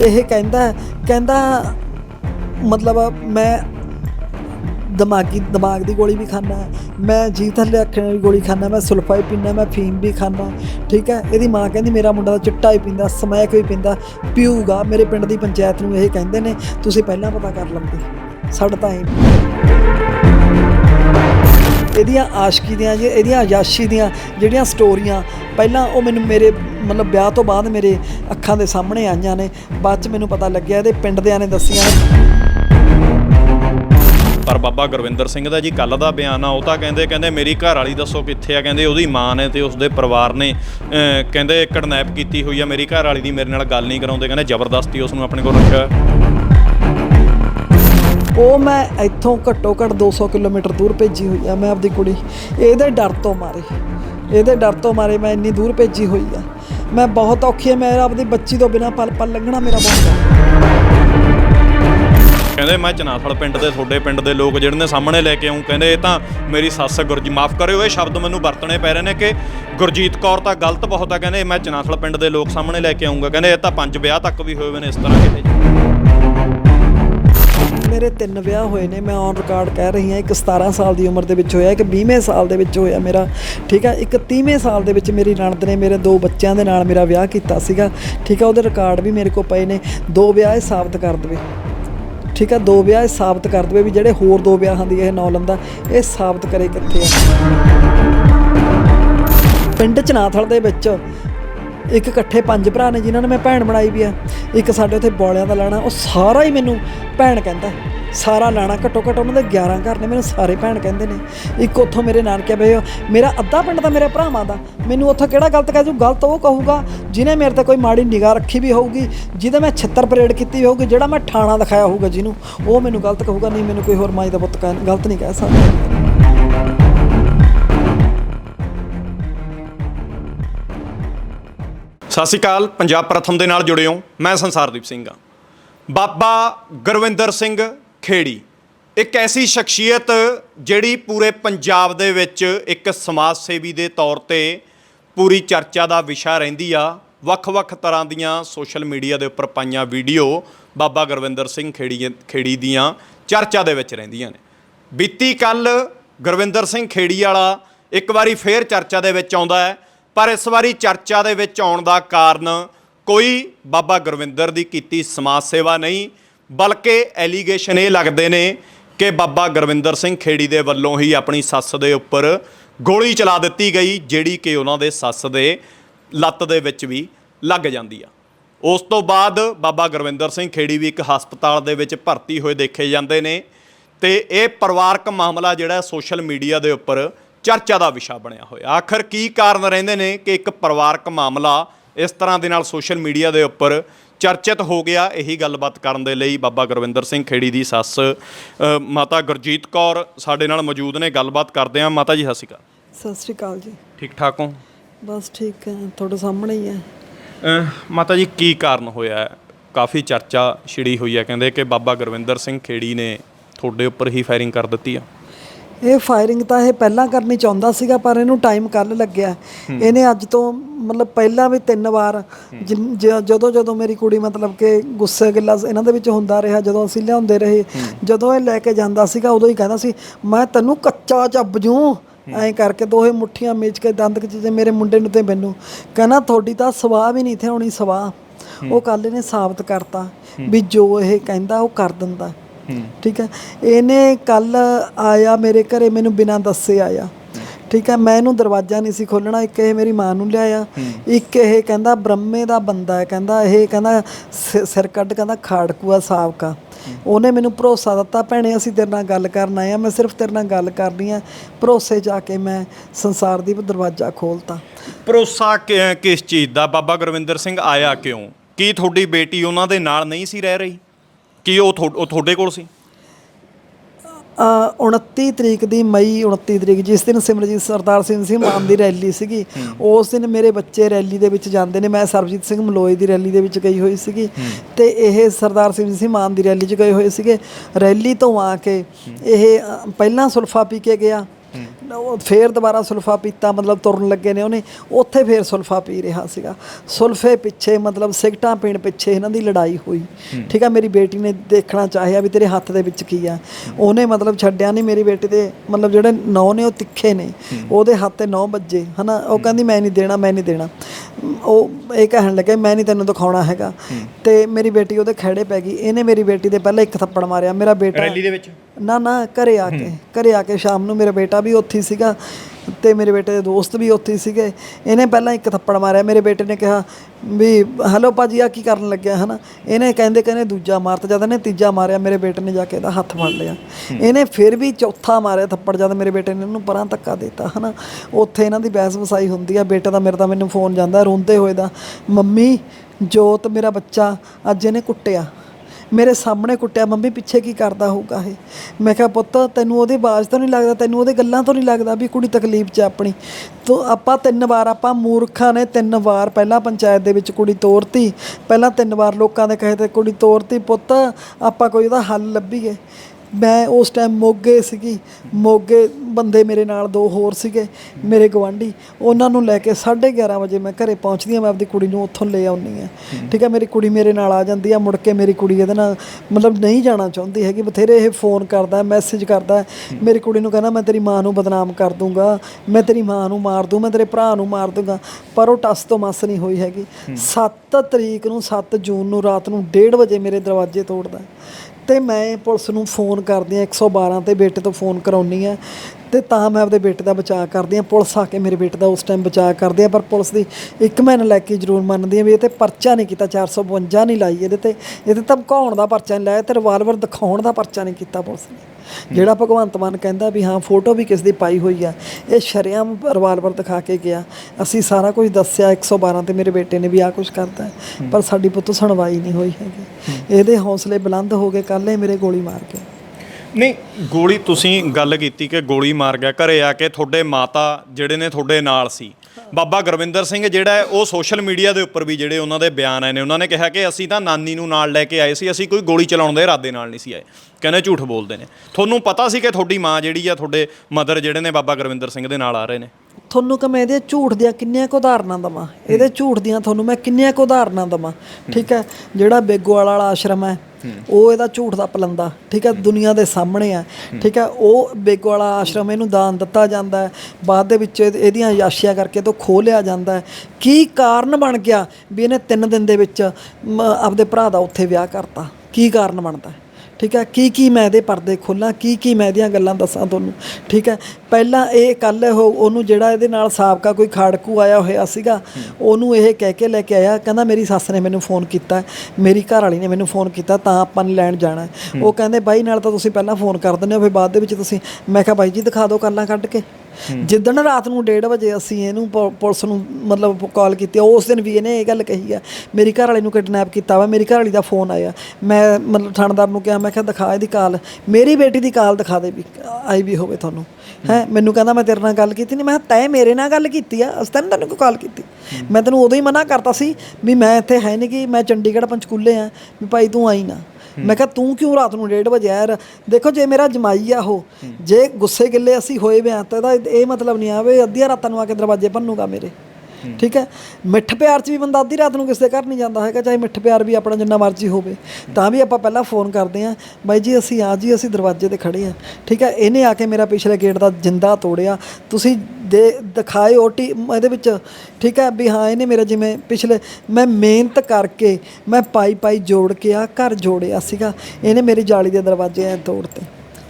ਇਹ ਕਹਿੰਦਾ ਕਹਿੰਦਾ, ਮਤਲਬ ਮੈਂ ਦਿਮਾਗੀ ਦਿਮਾਗ ਦੀ ਗੋਲੀ ਵੀ ਖਾਨਾ ਮੈਂ ਜੀ ਥੱਲੇ ਅੱਖਾਂ ਦੀ ਗੋਲੀ ਖਾਨਾ ਮੈਂ ਸੁਲਫਾਈ ਪੀਨਾ ਮੈਂ ਫੀਮ ਵੀ ਖਾਨਾ ਠੀਕ ਹੈ? ਇਹਦੀ ਮਾਂ ਕਹਿੰਦੀ, ਮੇਰਾ ਮੁੰਡਾ ਤਾਂ ਚਿੱਟਾ ਹੀ ਪੀਂਦਾ, ਸਮੈਕ ਵੀ ਪੀਂਦਾ, ਪੀਊਗਾ। ਮੇਰੇ ਪਿੰਡ ਦੀ ਪੰਚਾਇਤ ਨੂੰ ਇਹ ਕਹਿੰਦੇ ਨੇ, ਤੁਸੀਂ ਪਹਿਲਾਂ ਪਤਾ ਕਰ ਲੰਦੇ ਸਾਡਾ ਤਾਂ ਇਹ ਇਹਦੀਆਂ ਆਸ਼ਕੀ ਦੀਆਂ ਜੇ ਇਹਦੀਆਂ ਆਯਾਸ਼ੀ ਦੀਆਂ ਜਿਹੜੀਆਂ ਸਟੋਰੀਆਂ ਪਹਿਲਾਂ ਉਹ ਮੈਨੂੰ ਮੇਰੇ ਮਤਲਬ ਵਿਆਹ ਤੋਂ ਬਾਅਦ ਮੇਰੇ ਅੱਖਾਂ ਦੇ ਸਾਹਮਣੇ ਆਈਆਂ ਨੇ। ਬਾਅਦ ਚ ਮੈਨੂੰ ਪਤਾ ਲੱਗਿਆ, ਇਹਦੇ ਪਿੰਡ ਦਿਆਂ ਨੇ ਦੱਸੀਆਂ ਪਰ ਬਾਬਾ ਗੁਰਵਿੰਦਰ ਸਿੰਘ ਦਾ ਜੀ ਕੱਲ ਦਾ ਬਿਆਨ ਆ, ਉਹ ਤਾਂ ਕਹਿੰਦੇ ਕਹਿੰਦੇ ਮੇਰੀ ਘਰ ਵਾਲੀ ਦੱਸੋ ਕਿੱਥੇ ਆ, ਕਹਿੰਦੇ ਉਹਦੀ ਮਾਂ ਨੇ ਤੇ ਉਸਦੇ ਪਰਿਵਾਰ ਨੇ ਕਹਿੰਦੇ ਕਿਡਨੈਪ ਕੀਤੀ ਹੋਈ ਆ, ਮੇਰੀ ਘਰ ਵਾਲੀ ਦੀ ਮੇਰੇ ਨਾਲ ਗੱਲ ਨਹੀਂ ਕਰਾਉਂਦੇ, ਕਹਿੰਦੇ ਜ਼ਬਰਦਸਤੀ ਉਸ ਨੂੰ ਆਪਣੇ ਕੋਲ ਰੱਖਿਆ। ਉਹ ਮੈਂ ਇੱਥੋਂ ਘੱਟੋ ਘੱਟ 200 ਕਿਲੋਮੀਟਰ ਦੂਰ ਭੇਜੀ ਹੋਈ ਆ, ਮੈਂ ਆਪਦੀ ਕੁੜੀ, ਇਹਦੇ ਡਰ ਤੋਂ ਮਾਰੇ, ਇਹਦੇ ਡਰ ਤੋਂ ਮਾਰੇ ਮੈਂ ਇੰਨੀ ਦੂਰ ਭੇਜੀ ਹੋਈ ਆ। ਮੈਂ ਬਹੁਤ ਔਖੀ ਆ, ਮੈਂ ਆਪਦੀ ਬੱਚੀ ਤੋਂ ਬਿਨਾ ਪਲ ਪਲ ਲੰਘਣਾ ਮੇਰਾ ਬਹੁਤ ਔਖਾ। ਕਹਿੰਦੇ ਮੈਂ ਚਨਾਥਲ ਪਿੰਡ ਦੇ, ਤੁਹਾਡੇ ਪਿੰਡ ਦੇ ਲੋਕ ਜਿਹੜੇ ਨੇ ਸਾਹਮਣੇ ਲੈ ਕੇ ਆਉਂ ਕਹਿੰਦੇ ਇਹ ਤਾਂ ਮੇਰੀ ਸੱਸ ਗੁਰਜੀ, ਮਾਫ ਕਰਿਓ, ਇਹ ਸ਼ਬਦ ਮੈਨੂੰ ਵਰਤਣੇ ਪੈ ਰਹੇ ਨੇ ਕਿ ਗੁਰਜੀਤ ਕੌਰ ਤਾਂ ਗਲਤ ਬਹੁਤ ਆ, ਕਹਿੰਦੇ ਮੈਂ ਚਨਾਥਲ ਪਿੰਡ ਦੇ ਲੋਕ ਸਾਹਮਣੇ ਲੈ ਕੇ ਆਉਂਗਾ ਕਹਿੰਦੇ ਇਹ ਤਾਂ ਪੰਜ ਵਿਆਹ ਤੱਕ ਵੀ ਹੋਏ ਹੋਏ ਨੇ ਇਸ ਤਰ੍ਹਾਂ ਕਿਤੇ। ਮੇਰੇ ਤਿੰਨ ਵਿਆਹ ਹੋਏ ਨੇ, ਮੈਂ ਔਨ ਰਿਕਾਰਡ ਕਹਿ ਰਹੀ ਹਾਂ, ਇੱਕ 17 ਸਾਲ ਦੀ ਉਮਰ ਦੇ ਵਿੱਚ ਹੋਇਆ, ਇੱਕ 20ਵੇਂ ਸਾਲ ਦੇ ਵਿੱਚ ਹੋਇਆ ਮੇਰਾ, ਠੀਕ ਹੈ ਇੱਕ 30ਵੇਂ ਸਾਲ ਦੇ ਵਿੱਚ ਮੇਰੀ ਨਣਦ ਨੇ ਮੇਰੇ ਦੋ ਬੱਚਿਆਂ ਦੇ ਨਾਲ ਮੇਰਾ ਵਿਆਹ ਕੀਤਾ ਸੀਗਾ, ਠੀਕ ਹੈ ਉਹਦੇ ਰਿਕਾਰਡ ਵੀ ਮੇਰੇ ਕੋਲ ਪਏ ਨੇ, ਦੋ ਵਿਆਹ ਇਹ ਸਾਬਤ ਕਰ ਦੇਵੇ। ਠੀਕ ਆ, ਦੋ ਵਿਆਹ ਇਹ ਸਾਬਤ ਕਰ ਦੇਵੇ ਵੀ ਜਿਹੜੇ ਹੋਰ ਦੋ ਵਿਆਹਾਂ ਦੀ ਇਹ ਨੌਲਮ ਦਾ ਇਹ ਸਾਬਤ ਕਰੇ ਕਿੱਥੇ ਆ? ਪਿੰਡ ਚਨਾਥਲ ਦੇ ਵਿੱਚ ਇੱਕ ਇਕੱਠੇ ਪੰਜ ਭਰਾ ਨੇ ਜਿਨ੍ਹਾਂ ਨੇ ਮੈਂ ਭੈਣ ਬਣਾਈ ਵੀ ਆ। ਇੱਕ ਸਾਡੇ ਉੱਥੇ ਬੋਲਿਆਂ ਦਾ ਲੈਣਾ, ਉਹ ਸਾਰਾ ਹੀ ਮੈਨੂੰ ਭੈਣ ਕਹਿੰਦਾ। ਸਾਰਾ ਲੈਣਾ ਘੱਟੋ ਘੱਟ ਉਹਨਾਂ ਦੇ 11 ਘਰ ਨੇ, ਮੈਨੂੰ ਸਾਰੇ ਭੈਣ ਕਹਿੰਦੇ ਨੇ। ਇੱਕ ਉੱਥੋਂ ਮੇਰੇ ਨਾਨਕੇ ਬਈ, ਮੇਰਾ ਅੱਧਾ ਪਿੰਡ ਤਾਂ ਮੇਰੇ ਭਰਾਵਾਂ ਦਾ। ਮੈਨੂੰ ਉੱਥੋਂ ਕਿਹੜਾ ਗਲਤ ਕਹਿ ਜੂ ਗਲਤ ਉਹ ਕਹੂਗਾ ਜਿਹਨੇ ਮੇਰੇ ਤੇ ਕੋਈ ਮਾੜੀ ਨਿਗਾਹ ਰੱਖੀ ਵੀ ਹੋਊਗੀ, ਜਿਹਦੇ ਮੈਂ ਛਿੱਤਰ ਪਰੇਡ ਕੀਤੀ ਵੀ ਹੋਊਗੀ, ਜਿਹੜਾ ਮੈਂ ਠਾਣਾ ਦਿਖਾਇਆ ਹੋਊਗਾ ਜਿਹਨੂੰ, ਉਹ ਮੈਨੂੰ ਗਲਤ ਕਹੂਗਾ, ਨਹੀਂ ਮੈਨੂੰ ਕੋਈ ਹੋਰ ਮਾਈ ਦਾ ਪੁੱਤ ਕਹਿ- ਗਲਤ ਨਹੀਂ ਕਹਿ ਸਕਦਾ। ਸਤਿ ਸ਼੍ਰੀ ਅਕਾਲ, ਪੰਜਾਬ ਪ੍ਰਥਮ ਦੇ ਨਾਲ ਜੁੜੇ ਹੋ। ਮੈਂ ਸੰਸਾਰਦੀਪ ਸਿੰਘ ਹਾਂ। ਬਾਬਾ ਗੁਰਵਿੰਦਰ ਸਿੰਘ ਖੇੜੀ। ਇੱਕ ਐਸੀ ਸ਼ਖਸੀਅਤ ਜਿਹੜੀ ਪੂਰੇ ਪੰਜਾਬ ਦੇ ਵਿੱਚ ਇੱਕ ਸਮਾਜ ਸੇਵੀ ਦੇ ਤੌਰ ਤੇ ਪੂਰੀ ਚਰਚਾ ਦਾ ਵਿਸ਼ਾ ਰਹਿੰਦੀ ਆ। ਵੱਖ-ਵੱਖ ਤਰ੍ਹਾਂ ਦੀਆਂ ਸੋਸ਼ਲ ਮੀਡੀਆ ਦੇ ਉੱਪਰ ਪਾਈਆਂ ਵੀਡੀਓ ਬਾਬਾ ਗੁਰਵਿੰਦਰ ਸਿੰਘ ਖੇੜੀ ਖੇੜੀ ਦੀਆਂ ਚਰਚਾ ਦੇ ਵਿੱਚ ਰਹਿੰਦੀਆਂ ਨੇ। ਬੀਤੀ ਕੱਲ ਗੁਰਵਿੰਦਰ ਸਿੰਘ ਖੇੜੀ ਵਾਲਾ ਇੱਕ ਵਾਰੀ ਫੇਰ ਚਰਚਾ ਦੇ ਵਿੱਚ ਆਉਂਦਾ ਹੈ, ਪਰ ਇਸ ਵਾਰੀ ਚਰਚਾ ਦੇ ਵਿੱਚ ਆਉਣ ਦਾ ਕਾਰਨ ਕੋਈ ਬਾਬਾ ਗੁਰਵਿੰਦਰ ਦੀ ਕੀਤੀ ਸਮਾਜ ਸੇਵਾ ਨਹੀਂ ਬਲਕਿ ਐਲੀਗੇਸ਼ਨ ਇਹ ਲੱਗਦੇ ਨੇ ਕਿ ਬਾਬਾ ਗੁਰਵਿੰਦਰ ਸਿੰਘ ਖੇੜੀ ਦੇ ਵੱਲੋਂ ਹੀ ਆਪਣੀ ਸੱਸ ਦੇ ਉੱਪਰ ਗੋਲੀ ਚਲਾ ਦਿੱਤੀ ਗਈ, ਜਿਹੜੀ ਕਿ ਉਹਨਾਂ ਦੇ ਸੱਸ ਦੇ ਲੱਤ ਦੇ ਵਿੱਚ ਵੀ ਲੱਗ ਜਾਂਦੀ ਆ। ਉਸ ਤੋਂ ਬਾਅਦ ਬਾਬਾ ਗੁਰਵਿੰਦਰ ਸਿੰਘ ਖੇੜੀ ਵੀ ਇੱਕ ਹਸਪਤਾਲ ਦੇ ਵਿੱਚ ਭਰਤੀ ਹੋਏ ਦੇਖੇ ਜਾਂਦੇ ਨੇ ਤੇ ਇਹ ਪਰਿਵਾਰਕ ਮਾਮਲਾ ਜਿਹੜਾ ਸੋਸ਼ਲ ਮੀਡੀਆ ਦੇ ਉੱਪਰ ਚਰਚਾ ਦਾ ਵਿਸ਼ਾ ਬਣਿਆ ਹੋਇਆ। ਆਖਰ ਕੀ ਕਾਰਨ ਰਹਿੰਦੇ ਨੇ ਕਿ ਇੱਕ ਪਰਿਵਾਰਕ ਮਾਮਲਾ ਇਸ ਤਰ੍ਹਾਂ ਦੇ ਨਾਲ ਸੋਸ਼ਲ ਮੀਡੀਆ ਦੇ ਉੱਪਰ ਚਰਚਿਤ ਹੋ ਗਿਆ ਇਹੀ ਗੱਲਬਾਤ ਕਰਨ ਦੇ ਲਈ ਬਾਬਾ ਗੁਰਵਿੰਦਰ ਸਿੰਘ ਖੇੜੀ ਦੀ ਸੱਸ ਅ, ਮਾਤਾ ਗੁਰਜੀਤ ਕੌਰ ਸਾਡੇ ਨਾਲ ਮੌਜੂਦ ਨੇ। ਗੱਲਬਾਤ ਕਰਦੇ ਹਾਂ। ਮਾਤਾ ਜੀ ਸਤਿ ਸ਼੍ਰੀ ਅਕਾਲ। ਸਤਿ ਸ਼੍ਰੀ ਅਕਾਲ ਜੀ। ਠੀਕ ਠਾਕ ਹੋ? ਬਸ ਠੀਕ ਹੈ। ਤੁਹਾਡੇ ਸਾਹਮਣੇ ਹੀ ਹੈ। ਅਹ ਮਾਤਾ ਜੀ ਕੀ ਕਾਰਨ ਹੋਇਆ? ਹੈ? ਕਾਫੀ ਚਰਚਾ ਛਿੜੀ ਹੋਈ ਹੈ। ਕਹਿੰਦੇ ਕਿ ਬਾਬਾ ਗੁਰਵਿੰਦਰ ਸਿੰਘ ਖੇੜੀ ਨੇ ਤੁਹਾਡੇ ਉੱਪਰ ਹੀ ਫਾਇਰਿੰਗ ਕਰ ਦਿੱਤੀ ਆ। ਇਹ ਫਾਇਰਿੰਗ ਤਾਂ ਇਹ ਪਹਿਲਾਂ ਕਰਨੀ ਚਾਹੁੰਦਾ ਸੀਗਾ ਪਰ ਇਹਨੂੰ ਟਾਈਮ ਕੱਲ ਲੱਗਿਆ। ਇਹਨੇ ਅੱਜ ਤੋਂ ਮਤਲਬ ਪਹਿਲਾਂ ਵੀ ਤਿੰਨ ਵਾਰ ਜ- ਜਦੋਂ ਜਦੋਂ ਮੇਰੀ ਕੁੜੀ ਮਤਲਬ ਕਿ ਗੁੱਸੇ ਗਿੱਲਾ ਇਹਨਾਂ ਦੇ ਵਿੱਚ ਹੁੰਦਾ ਰਿਹਾ ਜਦੋਂ ਅਸੀਂ ਲਿਆਉਂਦੇ ਰਹੇ ਜਦੋਂ ਇਹ ਲੈ ਕੇ ਜਾਂਦਾ ਸੀਗਾ ਉਦੋਂ ਹੀ ਕਹਿੰਦਾ ਸੀ ਮੈਂ ਤੈਨੂੰ ਕੱਚਾ ਚੱਬ ਜੂ। ਐਂ ਕਰਕੇ ਦੋਹੇ ਮੁੱਠੀਆਂ ਮੇਚ ਕੇ ਦੰਦ ਖਿੱਚੇ ਮੇਰੇ ਮੁੰਡੇ ਨੂੰ ਤੇ ਮੈਨੂੰ। ਕਹਿੰਦਾ ਤੁਹਾਡੀ ਤਾਂ ਸਵਾਹ ਵੀ ਨਹੀਂ ਥੇ ਹੋਣੀ ਸਵਾਹ। ਉਹ ਕੱਲ ਇਹਨੇ ਸਾਬਤ ਕਰਤਾ ਵੀ ਜੋ ਇਹ ਕਹਿੰਦਾ ਉਹ ਕਰ ਦਿੰਦਾ। ਠੀਕ ਹੈ? ਇਹਨੇ ਕੱਲ ਆਇਆ ਮੇਰੇ ਘਰੇ, ਮੈਨੂੰ ਬਿਨਾਂ ਦੱਸੇ ਆਇਆ। ਠੀਕ ਹੈ? ਮੈਂ ਇਹਨੂੰ ਦਰਵਾਜ਼ਾ ਨਹੀਂ ਸੀ ਖੋਲਣਾ ਇੱਕ ਇਹ ਮੇਰੀ ਮਾਂ ਨੂੰ ਲਿਆਇਆ। ਇੱਕ ਇਹ ਕਹਿੰਦਾ ਬ੍ਰਹਮੇ ਦਾ ਬੰਦਾ ਹੈ, ਕਹਿੰਦਾ ਇਹ ਕਹਿੰਦਾ ਸਿਰ ਕੱਢ ਕਹਿੰਦਾ ਖਾੜਕੂਆ ਸਾਬਕਾ। ਉਹਨੇ ਮੈਨੂੰ ਭਰੋਸਾ ਦਿੱਤਾ, ਭੈਣੇ, ਅਸੀਂ ਤੇਰੇ ਨਾਲ ਗੱਲ ਕਰਨ ਆਏ ਆ ਮੈਂ ਸਿਰਫ ਤੇਰੇ ਨਾਲ ਗੱਲ ਕਰਨੀ ਆ ਭਰੋਸੇ ਜਾ ਕੇ ਮੈਂ ਸੰਸਾਰ ਦੀ ਦਰਵਾਜ਼ਾ ਖੋਲਤਾ ਭਰੋਸਾ ਕਿਸ ਚੀਜ਼ ਦਾ? ਬਾਬਾ ਗੁਰਵਿੰਦਰ ਸਿੰਘ ਆਇਆ ਕਿਉਂ? ਕੀ ਤੁਹਾਡੀ ਬੇਟੀ ਉਹਨਾਂ ਦੇ ਨਾਲ ਨਹੀਂ ਸੀ ਰਹਿ ਰਹੀ? ਕੀ ਉਹ ਉਹ ਤੁਹਾਡੇ ਕੋਲ ਸੀ? ਅ, 29 ਤਰੀਕ ਦੀ ਮਈ 29 ਤਰੀਕ ਜਿਸ ਦਿਨ ਸਿਮਰਜੀਤ ਸਰਦਾਰ ਸਿੰਘ ਸਿੰਘ ਮਾਨ ਦੀ ਰੈਲੀ ਸੀਗੀ ਉਸ ਦਿਨ ਮੇਰੇ ਬੱਚੇ ਰੈਲੀ ਦੇ ਵਿੱਚ ਜਾਂਦੇ ਨੇ ਮੈਂ ਸਰਬਜੀਤ ਸਿੰਘ ਮਲੋਏ ਦੀ ਰੈਲੀ ਦੇ ਵਿੱਚ ਗਈ ਹੋਈ ਸੀਗੀ ਤੇ ਇਹ ਸਰਦਾਰ ਸਿੰਘ ਸਿੰਘ ਮਾਨ ਦੀ ਰੈਲੀ 'ਚ ਗਏ ਹੋਏ ਸੀਗੇ। ਰੈਲੀ ਤੋਂ ਆ ਕੇ ਇਹ ਅ, ਪਹਿਲਾਂ ਸੁਲਫਾ ਪੀ ਕੇ ਗਿਆ ਉਹ ਫੇਰ ਦੁਬਾਰਾ ਸੁਲਫਾ ਪੀਤਾ ਮਤਲਬ ਤੁਰਨ ਲੱਗੇ ਨੇ ਉਹਨੇ ਉੱਥੇ ਫੇਰ ਸੁਲਫਾ ਪੀ ਰਿਹਾ ਸੀਗਾ। ਸੁਲਫੇ ਪਿੱਛੇ ਮਤਲਬ ਸਿਗਟਾਂ ਪੀਣ ਪਿੱਛੇ ਇਹਨਾਂ ਦੀ ਲੜਾਈ ਹੋਈ। ਠੀਕ ਆ ਮੇਰੀ ਬੇਟੀ ਨੇ ਦੇਖਣਾ ਚਾਹਿਆ ਵੀ ਤੇਰੇ ਹੱਥ ਦੇ ਵਿੱਚ ਕੀ ਆ। ਉਹਨੇ ਮਤਲਬ ਛੱਡਿਆ ਨਹੀਂ ਮੇਰੀ ਬੇਟੀ ਦੇ ਮਤਲਬ ਜਿਹੜੇ ਨੌ ਨੇ ਉਹ ਤਿੱਖੇ ਨੇ। ਉਹਦੇ ਹੱਥ ਤੇ ਨੌ ਵੱਜੇ ਹਨਾ? ਉਹ ਕਹਿੰਦੀ ਮੈਂ ਨਹੀਂ ਦੇਣਾ ਮੈਂ ਨਹੀਂ ਦੇਣਾ। ਉਹ ਇਹ ਕਹਿਣ ਲੱਗੇ ਮੈਂ ਨਹੀਂ ਤੈਨੂੰ ਦਿਖਾਉਣਾ ਹੈਗਾ। ਤੇ ਮੇਰੀ ਬੇਟੀ ਉਹਦੇ ਖੜੇ ਪੈ ਗਈ। ਇਹਨੇ ਮੇਰੀ ਬੇਟੀ ਦੇ ਪਹਿਲਾਂ ਇੱਕ ਥੱਪੜ ਮਾਰਿਆ। ਮੇਰਾ ਬੇਟਾ ਰੈਲੀ ਦੇ ਵਿੱਚ? ਨਾ ਨਾ ਘਰੇ ਆ ਕੇ ਘਰੇ ਆ ਕੇ ਸ਼ਾਮ ਨੂੰ ਮੇਰਾ ਬੇਟਾ ਵੀ ਉੱਥੇ ਸੀਗਾ ਤੇ ਮੇਰੇ ਬੇਟੇ ਦੇ ਦੋਸਤ ਵੀ ਉੱਥੇ ਹੀ ਸੀਗੇ। ਇਹਨੇ ਪਹਿਲਾਂ ਇੱਕ ਥੱਪੜ ਮਾਰਿਆ। ਮੇਰੇ ਬੇਟੇ ਨੇ ਕਿਹਾ ਵੀ ਹੈਲੋ ਭਾਜੀ ਆ ਕੀ ਕਰਨ ਲੱਗਿਆ? ਹਨਾ। ਇਹਨੇ ਕਹਿੰਦੇ ਕਹਿੰਦੇ ਦੂਜਾ ਮਾਰਤਾ। ਜਦ ਇਹਨੇ ਤੀਜਾ ਮਾਰਿਆ ਮੇਰੇ ਬੇਟੇ ਨੇ ਜਾ ਕੇ ਇਹਦਾ ਹੱਥ ਫੜ ਲਿਆ। ਇਹਨੇ ਫਿਰ ਵੀ ਚੌਥਾ ਮਾਰਿਆ ਥੱਪੜ ਜਦ ਮੇਰੇ ਬੇਟੇ ਨੇ ਉਹਨੂੰ ਪਰਾਂ ਧੱਕਾ ਦਿੱਤਾ ਹਨਾ। ਉੱਥੇ ਇਹਨਾਂ ਦੀ ਬਹਿਸ ਵਸਾਈ ਹੁੰਦੀ ਆ। ਬੇਟਾ ਦਾ ਮੇਰੇ ਤਾਂ ਮੈਨੂੰ ਫੋਨ ਜਾਂਦਾ ਰੋਂਦੇ ਹੋਏ ਦਾ ਮੰਮੀ ਜੋਤ ਮੇਰਾ ਬੱਚਾ ਅੱਜ ਇਹਨੇ ਕੁੱਟਿਆ। ਮੇਰੇ ਸਾਹਮਣੇ ਕੁੱਟਿਆ, ਮੰਮੀ ਪਿੱਛੇ ਕੀ ਕਰਦਾ ਹੋਊਗਾ ਇਹ? ਮੈਂ ਕਿਹਾ, ਪੁੱਤ, ਤੈਨੂੰ ਉਹਦੀ ਆਵਾਜ਼ ਤੋਂ ਨਹੀਂ ਲੱਗਦਾ, ਤੈਨੂੰ ਉਹਦੇ ਗੱਲਾਂ ਤੋਂ ਨਹੀਂ ਲੱਗਦਾ ਵੀ ਕੁੜੀ ਤਕਲੀਫ 'ਚ ਆਪਣੀ। ਤੋ ਆਪਾਂ ਤਿੰਨ ਵਾਰ, ਆਪਾਂ ਮੂਰਖਾਂ ਨੇ ਤਿੰਨ ਵਾਰ ਪਹਿਲਾਂ ਪੰਚਾਇਤ ਦੇ ਵਿੱਚ ਕੁੜੀ ਤੋਰਤੀ, ਪਹਿਲਾਂ ਤਿੰਨ ਵਾਰ ਲੋਕਾਂ ਦੇ ਕਹੇ ਤੇ ਕੁੜੀ ਤੋਰਤੀ, ਪੁੱਤ, ਆਪਾਂ ਕੋਈ ਉਹਦਾ ਹੱਲ ਲੱਭੀਏ। ਮੈਂ ਉਸ ਟਾਈਮ ਮੋਗੇ ਸੀਗੀ। ਮੋਗੇ ਬੰਦੇ ਮੇਰੇ ਨਾਲ ਦੋ ਹੋਰ ਸੀਗੇ ਮੇਰੇ ਗਵਾਂਢੀ ਉਹਨਾਂ ਨੂੰ ਲੈ ਕੇ 11:30 ਵਜੇ ਮੈਂ ਘਰੇ ਪਹੁੰਚਦੀ ਹਾਂ ਮੈਂ ਆਪਦੀ ਕੁੜੀ ਨੂੰ ਉੱਥੋਂ ਲੈ ਆਉਣੀ ਆ ਠੀਕ ਹੈ ਮੇਰੀ ਕੁੜੀ ਮੇਰੇ ਨਾਲ ਆ ਜਾਂਦੀ ਆ ਮੁੜ ਕੇ ਮੇਰੀ ਕੁੜੀ ਇਹਦੇ ਨਾਲ ਮਤਲਬ ਨਹੀਂ ਜਾਣਾ ਚਾਹੁੰਦੀ ਹੈਗੀ ਬਥੇਰੇ ਇਹ ਫੋਨ ਕਰਦਾ ਮੈਸੇਜ ਕਰਦਾ। ਮੇਰੀ ਕੁੜੀ ਨੂੰ ਕਹਿੰਦਾ ਮੈਂ ਤੇਰੀ ਮਾਂ ਨੂੰ ਬਦਨਾਮ ਕਰ ਦੂੰਗਾ ਮੈਂ ਤੇਰੀ ਮਾਂ ਨੂੰ ਮਾਰ ਦੂੰ ਮੈਂ ਤੇਰੇ ਭਰਾ ਨੂੰ ਮਾਰ ਦੂੰਗਾ। ਪਰ ਉਹ ਟਸ ਤੋਂ ਮਸ ਨਹੀਂ ਹੋਈ ਹੈਗੀ। 7 ਤਰੀਕ ਨੂੰ 7 ਜੂਨ ਨੂੰ ਰਾਤ ਨੂੰ 1:30 ਵਜੇ ਮੇਰੇ ਦਰਵਾਜ਼ੇ ਤੋੜਦਾ। ਅਤੇ ਮੈਂ ਪੁਲਿਸ ਨੂੰ ਫੋਨ ਕਰਦੀ ਹਾਂ, ਇੱਕ ਸੌ 112 ਤੇ ਬੇਟੇ ਤੋਂ ਫੋਨ ਕਰਾਉਂਦੀ ਹਾਂ ਤੇ ਤਾਂ ਮੈਂ ਆਪਦੇ ਬੇਟੇ ਦਾ ਬਚਾਅ ਕਰਦੀ ਆ ਪੁਲਿਸ ਆ ਕੇ ਮੇਰੇ ਬੇਟੇ ਦਾ ਉਸ ਟਾਈਮ ਬਚਾਅ ਕਰਦੀ ਆ ਪਰ ਪੁਲਿਸ ਦੀ ਇੱਕ ਮਹੀਨਾ ਲੈ ਕੇ ਜ਼ਰੂਰ ਮੰਨਦੀ ਆ ਵੀ ਇਹ ਤੇ ਪਰਚਾ ਨਹੀਂ ਕੀਤਾ 452 ਨਹੀਂ ਲਾਈ ਇਹਦੇ ਤੇ। ਇਹਦੇ ਧਮਕਾਉਣ ਦਾ ਪਰਚਾ ਨਹੀਂ ਲਾਇਆ ਤੇ ਰਿਵਾਲਵਰ ਦਿਖਾਉਣ ਦਾ ਪਰਚਾ ਨਹੀਂ ਕੀਤਾ ਪੁਲਿਸ ਨੇ। ਜਿਹੜਾ ਭਗਵੰਤ ਮਾਨ ਕਹਿੰਦਾ ਵੀ ਹਾਂ ਫੋਟੋ ਵੀ ਕਿਸ ਦੀ ਪਾਈ ਹੋਈ ਆ ਇਹ ਸ਼ਰੇਆਮ ਰਿਵਾਲਵਰ ਦਿਖਾ ਕੇ ਗਿਆ। ਅਸੀਂ ਸਾਰਾ ਕੁਝ ਦੱਸਿਆ 112 ਤੇ ਮੇਰੇ ਬੇਟੇ ਨੇ ਵੀ ਆ ਕੁਝ ਕਰਤਾ। ਪਰ ਸਾਡੀ ਪੁੱਤ ਸੁਣਵਾਈ ਨਹੀਂ ਹੋਈ ਹੈਗੀ। ਇਹਦੇ ਹੌਸਲੇ ਬੁਲੰਦ ਹੋ ਗਏ ਕੱਲ ਇਹ ਮੇਰੇ ਗੋਲੀ ਮਾਰ ਕੇ। ਨਹੀਂ, ਗੋਲੀ ਤੁਸੀਂ ਗੱਲ ਕੀਤੀ ਕਿ ਗੋਲੀ ਮਾਰ ਗਿਆ, ਘਰੇ ਆ ਕੇ ਤੁਹਾਡੇ ਮਾਤਾ ਜਿਹੜੇ ਨੇ ਤੁਹਾਡੇ ਨਾਲ ਸੀ। ਬਾਬਾ ਗੁਰਵਿੰਦਰ ਸਿੰਘ ਜਿਹੜਾ ਹੈ, ਉਹ ਸੋਸ਼ਲ ਮੀਡੀਆ ਦੇ ਉੱਪਰ ਵੀ ਜਿਹੜੇ ਉਹਨਾਂ ਦੇ ਬਿਆਨ ਆਏ ਨੇ, ਉਹਨਾਂ ਨੇ ਕਿਹਾ ਕਿ ਅਸੀਂ ਤਾਂ ਨਾਨੀ ਨੂੰ ਨਾਲ ਲੈ ਕੇ ਆਏ ਸੀ, ਅਸੀਂ ਕੋਈ ਗੋਲੀ ਚਲਾਉਣ ਦੇ ਇਰਾਦੇ ਨਾਲ ਨਹੀਂ ਸੀ ਆਏ। ਕਹਿੰਦੇ ਝੂਠ ਬੋਲਦੇ ਨੇ। ਤੁਹਾਨੂੰ ਪਤਾ ਸੀ ਕਿ ਤੁਹਾਡੀ ਮਾਂ ਜਿਹੜੀ ਆ, ਤੁਹਾਡੇ ਮਦਰ ਜਿਹੜੇ ਨੇ ਬਾਬਾ ਗੁਰਵਿੰਦਰ ਸਿੰਘ ਦੇ ਨਾਲ ਆ ਰਹੇ ਨੇ। ਤੁਹਾਨੂੰ ਕਿ ਮੈਂ ਇਹਦੇ ਝੂਠ ਦੀਆਂ ਕਿੰਨੀਆਂ ਕੁ ਉਦਾਹਰਨਾਂ ਦਵਾਂ? ਇਹਦੇ ਝੂਠ ਦੀਆਂ ਤੁਹਾਨੂੰ ਮੈਂ ਕਿੰਨੀਆਂ ਕੁ ਉਦਾਹਰਨਾਂ ਦਵਾਂ? ਠੀਕ ਹੈ? ਜਿਹੜਾ ਬੇਗੋਵਾਲ ਵਾਲਾ ਆਸ਼ਰਮ ਹੈ ਉਹ ਇਹਦਾ ਝੂਠ ਦਾ ਪਲੰਦਾ। ਠੀਕ ਹੈ? ਦੁਨੀਆ ਦੇ ਸਾਹਮਣੇ ਆ ਠੀਕ ਹੈ? ਉਹ ਬੇਗੋਵਾਲ ਵਾਲਾ ਆਸ਼ਰਮ ਇਹਨੂੰ ਦਾਨ ਦਿੱਤਾ ਜਾਂਦਾ ਹੈ। ਬਾਅਦ ਦੇ ਵਿੱਚ ਇਹਦ- ਇਹਦੀਆਂ ਯਾਸ਼ੀਆਂ ਕਰਕੇ ਤੋਂ ਖੋਹ ਲਿਆ ਜਾਂਦਾ ਹੈ। ਕੀ ਕਾਰਨ ਬਣ ਗਿਆ ਵੀ ਇਹਨੇ 3 ਦਿਨ ਦੇ ਵਿੱਚ ਆਪਦੇ ਭਰਾ ਦਾ ਉੱਥੇ ਵਿਆਹ ਕਰਤਾ? ਕੀ ਕਾਰਨ ਬਣਦਾ? ਠੀਕ ਹੈ? ਕੀ ਕੀ ਮੈਂ ਇਹਦੇ ਪਰਦੇ ਖੋਲਾਂ? ਕੀ ਕੀ ਮੈਂ ਇਹਦੀਆਂ ਗੱਲਾਂ ਦੱਸਾਂ ਤੁਹਾਨੂੰ? ਠੀਕ ਹੈ? ਪਹਿਲਾਂ ਇਹ ਕੱਲ ਉਹ ਉਹਨੂੰ ਜਿਹੜਾ ਇਹਦੇ ਨਾਲ ਸਾਬਕਾ ਕੋਈ ਖਾੜਕੂ ਆਇਆ ਹੋਇਆ ਸੀਗਾ ਉਹਨੂੰ ਇਹ ਕਹਿ ਕੇ ਲੈ ਕੇ ਆਇਆ ਕਹਿੰਦਾ ਮੇਰੀ ਸੱਸ ਨੇ ਮੈਨੂੰ ਫੋਨ ਕੀਤਾ ਮੇਰੀ ਘਰ ਵਾਲੀ ਨੇ ਮੈਨੂੰ ਫੋਨ ਕੀਤਾ ਤਾਂ ਆਪਾਂ ਨੇ ਲੈਣ ਜਾਣਾ। ਉਹ ਕਹਿੰਦੇ ਬਾਈ ਨਾਲ ਤਾਂ ਤੁਸੀਂ ਪਹਿਲਾਂ ਫੋਨ ਕਰ ਦਿੰਦੇ ਹੋ ਫਿਰ ਬਾਅਦ ਦੇ ਵਿੱਚ ਤੁਸੀਂ ਮੈਂ ਕਿਹਾ ਬਾਈ ਜੀ ਦਿਖਾ ਦਿਓ ਕੱਲਾਂ ਕੱਢ ਕੇ। ਜਿੱਦਣ ਰਾਤ ਨੂੰ 1:30 ਵਜੇ ਅਸੀਂ ਇਹਨੂੰ ਪੁਲਿਸ ਨੂੰ ਮਤਲਬ ਕਾਲ ਕੀਤੀ ਉਸ ਦਿਨ ਵੀ ਇਹਨੇ ਇਹ ਗੱਲ ਕਹੀ ਆ ਮੇਰੀ ਘਰ ਵਾਲੀ ਨੂੰ ਕਿਡਨੈਪ ਕੀਤਾ ਵਾ ਮੇਰੀ ਘਰ ਵਾਲੀ ਦਾ ਫੋਨ ਆਇਆ। ਮੈਂ ਮਤਲਬ ਥਾਣੇਦਾਰ ਨੂੰ ਕਿਹਾ ਮੈਂ ਕਿਹਾ ਦਿਖਾ ਇਹਦੀ ਕਾਲ ਮੇਰੀ ਬੇਟੀ ਦੀ ਕਾਲ ਦਿਖਾ ਦੇ ਵੀ ਆਈ ਵੀ ਹੋਵੇ ਤੁਹਾਨੂੰ। ਹੈ। ਮੈਨੂੰ ਕਹਿੰਦਾ ਮੈਂ ਤੇਰੇ ਨਾਲ ਗੱਲ ਕੀਤੀ ਨਹੀਂ ਮੈਂ ਕਿਹਾ ਤੈਂ ਮੇਰੇ ਨਾਲ ਗੱਲ ਕੀਤੀ ਆ? ਅਸ ਤੈਨੂੰ ਤੈਨੂੰ ਕੋਈ ਕਾਲ ਕੀਤੀ। ਮੈਂ ਤੈਨੂੰ ਉਦੋਂ ਹੀ ਮਨਾ ਕਰਤਾ ਸੀ ਵੀ ਮੈਂ ਇੱਥੇ ਹੈ ਨਹੀਂ ਕਿ ਮੈਂ ਚੰਡੀਗੜ੍ਹ ਪੰਚਕੂਲੇ ਆ ਵੀ ਭਾਈ ਤੂੰ ਆਈ ਨਾ। ਮੈਂ ਕਿਹਾ ਤੂੰ ਕਿਉਂ ਰਾਤ ਨੂੰ 1:30 ਵਜੇ ਆਇਆ? ਦੇਖੋ ਜੇ ਮੇਰਾ ਜਮਾਈ ਆ ਉਹ ਜੇ ਗੁੱਸੇ ਗਿੱਲੇ ਅਸੀਂ ਹੋਏ ਵੇ ਆ ਤਾਂ ਇਹਦਾ ਇਹ ਮਤਲਬ ਨਹੀਂ ਆਵੇ ਅੱਧੀਆਂ ਰਾਤਾਂ ਨੂੰ ਆ ਕੇ ਦਰਵਾਜ਼ੇ ਭੰਨੂਗਾ ਮੇਰੇ ਠੀਕ ਹੈ? ਮਿੱਠ ਪਿਆਰ 'ਚ ਵੀ ਬੰਦਾ ਅੱਧੀ ਰਾਤ ਨੂੰ ਕਿਸੇ ਦੇ ਘਰ ਨਹੀਂ ਜਾਂਦਾ ਹੈਗਾ ਚਾਹੇ ਮਿੱਠ ਪਿਆਰ ਵੀ ਆਪਣਾ ਜਿੰਨਾ ਮਰਜ਼ੀ ਹੋਵੇ। ਤਾਂ ਵੀ ਆਪਾਂ ਪਹਿਲਾਂ ਫੋਨ ਕਰਦੇ ਆਂ ਬਾਈ ਜੀ ਅਸੀਂ ਆ ਜੀ ਅਸੀਂ ਦਰਵਾਜ਼ੇ ਤੇ ਖੜੇ ਆਂ ਠੀਕ ਹੈ? ਇਹਨੇ ਆ ਕੇ ਮੇਰਾ ਪਿਛਲੇ ਗੇਟ ਦਾ ਜਿੰਦਾ ਤੋੜਿਆ। ਤੁਸੀਂ ਦੇ ਦਿਖਾਏ ਓਟੀ ਇਹਦੇ ਵਿੱਚ ਠੀਕ ਹੈ? ਵੀ ਹਾਂ ਇਹਨੇ ਮੇਰਾ ਜਿਵੇਂ ਪਿਛਲੇ ਮੈਂ ਮਿਹਨਤ ਕਰਕੇ ਮੈਂ ਪਾਈ ਪਾਈ ਜੋੜ ਕੇ ਆ ਘਰ ਜੋੜਿਆ ਸੀਗਾ। ਇਹਨੇ ਮੇਰੀ ਜਾਲੀ ਦੇ ਦਰਵਾਜ਼ੇ ਐ ਤੋੜਤੇ।